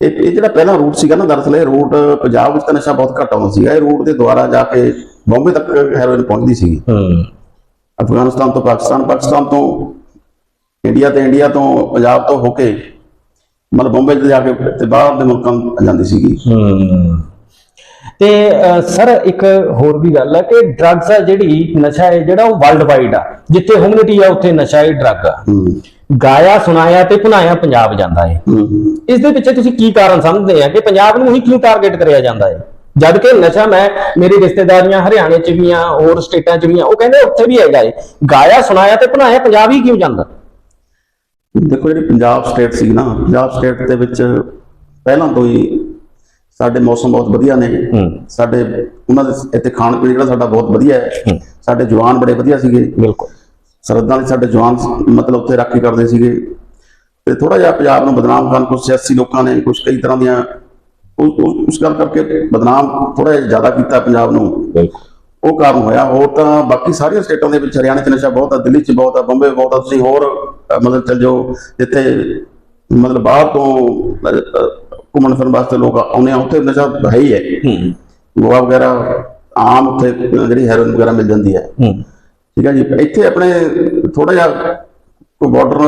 ਇਹ ਜਿਹੜਾ ਪਹਿਲਾ ਰੂਟ ਸੀਗਾ ਨਾ ਦਰਅਸਲ ਇਹ ਰੂਟ ਪੰਜਾਬ ਵਿੱਚ ਤਾਂ ਨਸ਼ਾ ਬਹੁਤ ਘੱਟ ਆਉਂਦਾ ਸੀਗਾ। ਇਹ ਰੂਟ ਦੇ ਦੁਆਰਾ ਜਾ ਕੇ ਬੰਬੇ ਤੱਕ ਹੈਰੋਇਨ ਪਹੁੰਚਦੀ ਸੀਗੀ। ਹੂੰ। ਅਫਗਾਨਿਸਤਾਨ ਤੋਂ ਪਾਕਿਸਤਾਨ ਪਾਕਿਸਤਾਨ ਤੋਂ ਇੰਡੀਆ ਤੇ ਇੰਡੀਆ ਤੋਂ ਪੰਜਾਬ ਤੋਂ ਹੋ ਕੇ ਮਤਲਬ ਬੰਬੇ ਤੇ ਜਾ ਕੇ ਤੇ ਬਾਹਰ ਦੇ ਮੁਲਕਾਂ ਜਾਂਦੀ ਸੀਗੀ। ਤੇ ਸਰ ਇੱਕ ਹੋਰ ਵੀ ਗੱਲ ਹੈ ਕਿ ਡਰੱਗਸ ਆ ਜਿਹੜੀ ਨਸ਼ਾ ਹੈ ਜਿਹੜਾ ਉਹ ਵਰਲਡ ਵਾਈਡ ਆ। ਜਿੱਥੇ ਹਿਊਮਨਿਟੀ ਆ ਉੱਥੇ ਨਸ਼ਾ ਹੀ ਡਰੱਗ ਆ। ਗਾਇਆ ਸੁਣਾਇਆ ਤੇ ਭੁਨਾਇਆ ਪੰਜਾਬ ਜਾਂਦਾ ਹੈ ਹੂੰ। ਇਸ ਦੇ ਪਿੱਛੇ ਤੁਸੀਂ ਕੀ ਕਾਰਨ ਸਮਝਦੇ ਆ ਕਿ ਪੰਜਾਬ ਨੂੰ ਹੀ ਕਿਉਂ ਟਾਰਗੇਟ ਕਰਿਆ ਜਾਂਦਾ ਹੈ ਜਦ ਕਿ ਨਸ਼ਾ ਮੈਂ ਮੇਰੀ ਰਿਸ਼ਤੇਦਾਰੀਆਂ ਹਰਿਆਣੇ ਚ ਵੀ ਆ ਹੋਰ ਸਟੇਟਾਂ ਚ ਵੀ ਆ ਉਹ ਕਹਿੰਦੇ ਉੱਥੇ ਵੀ ਹੈਗਾ ਏ। ਗਾਇਆ ਸੁਣਾਇਆ ਤੇ ਭੁਨਾਇਆ ਪੰਜਾਬ ਹੀ ਕਿਉਂ ਜਾਂਦਾ? ਦੇਖੋ ਜਿਹੜੀ ਪੰਜਾਬ ਸਟੇਟ ਸੀ ਨਾ ਪੰਜਾਬ ਸਟੇਟ ਦੇ ਵਿੱਚ ਪਹਿਲਾਂ ਤੋਂ ਹੀ ਸਾਡੇ ਮੌਸਮ ਬਹੁਤ ਵਧੀਆ ਨੇ। ਸਾਡੇ ਉਹਨਾਂ ਦੇ ਇੱਥੇ ਖਾਣ ਪੀਣ ਜਿਹੜਾ ਸਾਡਾ ਬਹੁਤ ਵਧੀਆ ਹੈ। ਸਾਡੇ ਜਵਾਨ ਬੜੇ ਵਧੀਆ ਸੀਗੇ। ਬਿਲਕੁਲ। ਸਰਹੱਦਾਂ ਦੇ ਸਾਡੇ ਜਵਾਨ ਮਤਲਬ ਉੱਥੇ ਰਾਖੀ ਕਰਦੇ ਸੀਗੇ। ਤੇ ਥੋੜਾ ਜਿਹਾ ਪੰਜਾਬ ਨੂੰ ਬਦਨਾਮ ਕਰਨ ਕੁਝ ਸਿਆਸੀ ਲੋਕਾਂ ਨੇ ਕੁਝ ਕਈ ਤਰ੍ਹਾਂ ਦੀਆਂ ਉਸ- ਗੱਲ ਕਰਕੇ ਬਦਨਾਮ ਥੋੜਾ ਜ਼ਿਆਦਾ ਕੀਤਾ ਪੰਜਾਬ ਨੂੰ। ਬਿਲਕੁਲ। ਉਹ ਕਾਰਨ ਹੋਇਆ। ਹੋਰ ਤਾਂ ਬਾਕੀ ਸਾਰੀਆਂ ਸਟੇਟਾਂ ਦੇ ਵਿੱਚ ਹਰਿਆਣਾ 'ਚ ਨਸ਼ਾ ਬਹੁਤ ਆ ਦਿੱਲੀ 'ਚ ਬਹੁਤ ਆ ਬੰਬੇ ਬਹੁਤ ਆ। ਤੁਸੀਂ ਹੋਰ ਮਤਲਬ ਚੱਲ ਜਾਓ ਜਿੱਥੇ ਮਤਲਬ ਬਾਹਰ ਤੋਂ ਘੁੰਮਣ ਫਿਰਨ ਵਾਸਤੇ ਲੋਕ ਆਉਂਦੇ ਆ ਉੱਥੇ ਨਸ਼ਾ ਹੈ ਹੀ ਹੈ। ਹੂੰ। ਗੋਆ ਵਗੈਰਾ ਆਮ ਉੱਥੇ ਜਿਹੜੀ ਹੈਰੋਇਨ ਵਗੈਰਾ ਮਿਲ ਜਾਂਦੀ ਹੈ। ਹੂੰ। ਠੀਕ ਹੈ ਜੀ। ਇੱਥੇ ਆਪਣੇ ਥੋੜਾ ਜਿਹਾ ਕੋਈ ਬਾਰਡਰ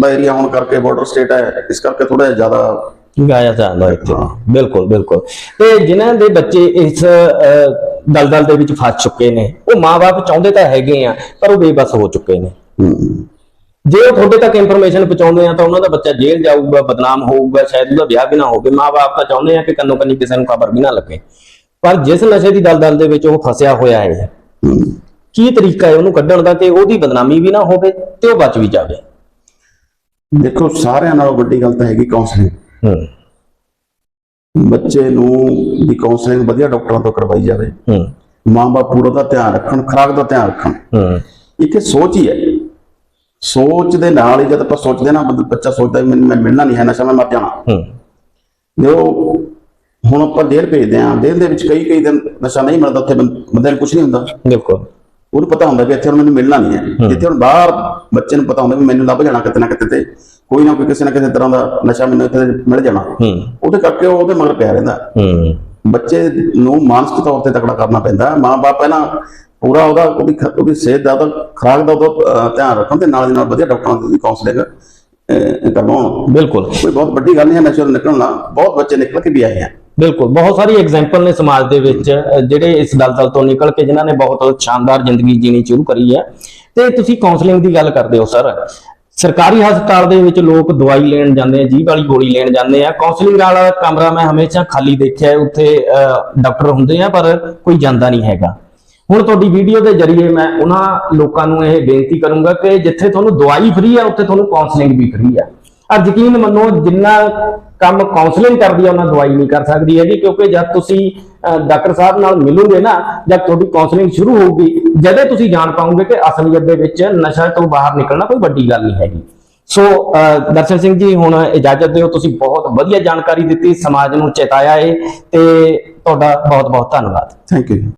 ਦਾ ਏਰੀਆ ਹੋਣ ਕਰਕੇ ਬਾਰਡਰ ਸਟੇਟ ਹੈ ਇਸ ਕਰਕੇ ਥੋੜਾ ਜਿਹਾ ਜ਼ਿਆਦਾ ਗਾਇਆ ਜਾਂਦਾ ਇੱਥੇ। ਬਿਲਕੁਲ ਬਿਲਕੁਲ। ਤੇ ਜਿਨ੍ਹਾਂ ਦੇ ਬੱਚੇ ਇਸ ਦਲਦਲ ਦੇ ਵਿੱਚ ਫਸ ਚੁੱਕੇ ਨੇ। ਉਹ ਮਾਪੇ ਚਾਹੁੰਦੇ ਤਾਂ ਹੈਗੇ ਆ ਪਰ ਉਹ ਬੇਬਸ ਹੋ ਚੁੱਕੇ ਨੇ। ਜੇ ਉਹ ਤੁਹਾਡੇ ਤੱਕ ਇਨਫੋਰਮੇਸ਼ਨ ਪਹੁੰਚਾਉਂਦੇ ਆ ਤਾਂ ਉਹਨਾਂ ਦਾ ਬੱਚਾ ਜੇਲ੍ਹ ਜਾਊਗਾ ਬਦਨਾਮ ਹੋਊਗਾ ਸ਼ਾਇਦ ਉਹਦਾ ਵਿਆਹ ਵੀ ਨਾ ਹੋਵੇ। ਮਾਪੇ ਤਾਂ ਚਾਹੁੰਦੇ ਆ ਕਿ ਕੰਨੋ ਕੰਨੀ ਕਿਸੇ ਨੂੰ ਖਬਰ ਵੀ ਨਾ ਲੱਗੇ। ਪਰ ਜਿਸ ਨਸ਼ੇ ਦੀ ਦਲਦਲ ਦੇ ਵਿੱਚ ਉਹ ਫਸਿਆ ਹੋਇਆ ਹੈ। ਕੀ ਤਰੀਕਾ ਹੈ ਉਹਨੂੰ ਕੱਢਣ ਦਾ ਕਿ ਉਹਦੀ ਬਦਨਾਮੀ ਵੀ ਨਾ ਹੋਵੇ ਤੇ ਉਹ ਬਚ ਵੀ ਜਾਵੇ? ਦੇਖੋ ਸਾਰਿਆਂ ਨਾਲੋਂ ਵੱਡੀ ਗੱਲ ਤਾਂ ਹੈਗੀ ਕਾਉਂਸਲਿੰਗ ਹੂੰ। ਬੱਚੇ ਨੂੰ ਦੀ ਕਾਉਂਸਲਿੰਗ ਵਧੀਆ ਡਾਕਟਰਾਂ ਤੋਂ ਕਰਵਾਈ ਜਾਵੇ। ਹੂੰ। ਮਾਂ-ਬਾਪ ਪੂਰਾ ਦਾ ਧਿਆਨ ਰੱਖਣ ਖੁਰਾਕ ਦਾ ਧਿਆਨ ਰੱਖਣ। ਹੂੰ। ਇੱਕ ਸੋਚ ਹੀ ਹੈ। ਸੋਚ ਦੇ ਨਾਲ ਹੀ ਜਦ ਆਪਾਂ ਸੋਚਦੇ ਨਾ ਬੱਚਾ ਸੋਚਦਾ ਵੀ ਮੈਂ ਮਿਲਣਾ ਨਹੀਂ ਹੈ ਨਸ਼ਾ ਮੈਂ ਮਰ ਜਾਣਾ। ਹੂੰ। ਉਹ ਹੁਣ ਆਪਾਂ ਜੇਲ੍ਹ ਭੇਜਦੇ ਆ ਜੇਲ੍ਹ ਦੇ ਵਿੱਚ ਕਈ ਕਈ ਦਿਨ ਨਸ਼ਾ ਨਹੀਂ ਮਿਲਦਾ ਉੱਥੇ ਬੰਦੇ ਨੂੰ ਕੁਝ ਨਹੀਂ ਹੁੰਦਾ। ਬਿਲਕੁਲ। ਉਹਨੂੰ ਪਤਾ ਹੁੰਦਾ ਵੀ ਇੱਥੇ ਹੁਣ ਮੈਨੂੰ ਮਿਲਣਾ ਨਹੀਂ ਹੈ। ਜਿੱਥੇ ਹੁਣ ਬਾਹਰ ਬੱਚੇ ਨੂੰ ਪਤਾ ਹੁੰਦਾ ਵੀ ਮੈਨੂੰ ਲੱਭ ਜਾਣਾ ਕਿਤੇ ਨਾ ਕਿਤੇ ਤੇ ਕੋਈ ਨਾ ਕੋਈ ਕਿਸੇ ਨਾ ਕਿਸੇ ਤਰ੍ਹਾਂ ਦਾ ਨਸ਼ਾ ਮੈਨੂੰ ਇੱਥੇ ਮਿਲ ਜਾਣਾ। ਉਹਦੇ ਕਰਕੇ ਉਹ ਉਹਦੇ ਮਗਰ ਪਿਆ ਰਹਿੰਦਾ। ਹੂੰ। ਬੱਚੇ ਨੂੰ ਮਾਨਸਿਕ ਤੌਰ ਤੇ ਤਕੜਾ ਕਰਨਾ ਪੈਂਦਾ। ਮਾਂ-ਬਾਪ ਪਹਿਲਾਂ ਪੂਰਾ ਉਹਦਾ ਉਹਦੀ ਉਹਦੀ ਸਿਹਤ ਦਾ ਉਹਦਾ ਖੁਰਾਕ ਦਾ ਉਹਦਾ ਧਿਆਨ ਰੱਖਣ ਤੇ ਨਾਲ ਦੀ ਨਾਲ ਵਧੀਆ ਡਾਕਟਰਾਂ ਦੀ ਕਾਉਂਸਲਿੰਗ ਕਰਵਾਉਣ। ਬਿਲਕੁਲ। ਕੋਈ ਬਹੁਤ ਵੱਡੀ ਗੱਲ ਨਹੀਂ ਹੈ ਨਸ਼ੇ ਨਿਕਲਣਾ ਬਹੁਤ ਬੱਚੇ ਨਿਕਲ ਕੇ ਵੀ ਆਏ ਆ। ਬਿਲਕੁਲ ਬਹੁਤ ਸਾਰੀ ਐਗਜ਼ਾਮਪਲ ਨੇ ਸਮਾਜ ਦੇ ਵਿੱਚ ਜਿਹੜੇ ਇਸ ਦਲਦਲ ਤੋਂ ਨਿਕਲ ਕੇ ਜਿਨ੍ਹਾਂ ਨੇ ਬਹੁਤ ਸ਼ਾਨਦਾਰ ਜ਼ਿੰਦਗੀ ਜੀਣੀ ਸ਼ੁਰੂ ਕਰੀ ਹੈ। ਤੇ ਤੁਸੀਂ ਕਾਉਂਸਲਿੰਗ ਦੀ ਗੱਲ ਕਰਦੇ ਹੋ ਸਰ। ਸਰਕਾਰੀ ਹਸਪਤਾਲ ਦੇ ਵਿੱਚ ਲੋਕ ਦਵਾਈ ਲੈਣ ਜਾਂਦੇ ਆ ਜੀਭ ਵਾਲੀ ਗੋਲੀ ਲੈਣ ਜਾਂਦੇ ਆ। ਕਾਉਂਸਲਿੰਗ ਵਾਲਾ ਕਮਰਾ ਮੈਂ ਹਮੇਸ਼ਾ ਖਾਲੀ ਦੇਖਿਆ ਹੈ ਉੱਥੇ ਅਹ, ਡਾਕਟਰ ਹੁੰਦੇ ਆ ਪਰ ਕੋਈ ਜਾਂਦਾ ਨਹੀਂ ਹੈਗਾ। ਹੁਣ ਤੁਹਾਡੀ ਵੀਡੀਓ ਦੇ ਜ਼ਰੀਏ ਮੈਂ ਉਹਨਾਂ ਲੋਕਾਂ ਨੂੰ ਇਹ ਬੇਨਤੀ ਕਰੂੰਗਾ ਕਿ ਜਿੱਥੇ ਤੁਹਾਨੂੰ ਦਵਾਈ ਫ੍ਰੀ ਹੈ ਉੱਥੇ ਤੁਹਾਨੂੰ ਕਾਉਂਸਲਿੰਗ ਵੀ ਫ੍ਰੀ ਹੈ ਔਰ ਯਕੀਨ ਮੰਨੋ ਜਿੰਨਾ ਕੰਮ ਕਾਉਂਸਲਿੰਗ ਕਰਦੀ ਹੈ ਉਹਨਾਂ ਦਵਾਈ ਨਹੀਂ ਕਰ ਸਕਦੀ ਹੈਗੀ, ਕਿਉਂਕਿ ਜਦ ਤੁਸੀਂ ਡਾਕਟਰ ਸਾਹਿਬ ਨਾਲ ਮਿਲੋਗੇ ਨਾ, ਜਦ ਤੁਹਾਡੀ ਕਾਉਂਸਲਿੰਗ ਸ਼ੁਰੂ ਹੋਊਗੀ, ਜਦੇ ਤੁਸੀਂ ਜਾਣ ਪਾਓਗੇ ਕਿ ਅਸਲੀਅਤ ਦੇ ਵਿੱਚ ਨਸ਼ਾ ਤੋਂ ਬਾਹਰ ਨਿਕਲਣਾ ਕੋਈ ਵੱਡੀ ਗੱਲ ਨਹੀਂ ਹੈਗੀ। ਸੋ ਦਰਸ਼ਨ ਸਿੰਘ ਜੀ, ਹੁਣ ਇਜਾਜ਼ਤ ਦਿਓ, ਤੁਸੀਂ ਬਹੁਤ ਵਧੀਆ ਜਾਣਕਾਰੀ ਦਿੱਤੀ, ਸਮਾਜ ਨੂੰ ਚੇਤਾਇਆ ਏ, ਤੇ ਤੁਹਾਡਾ ਬਹੁਤ ਬਹੁਤ ਧੰਨਵਾਦ। Thank you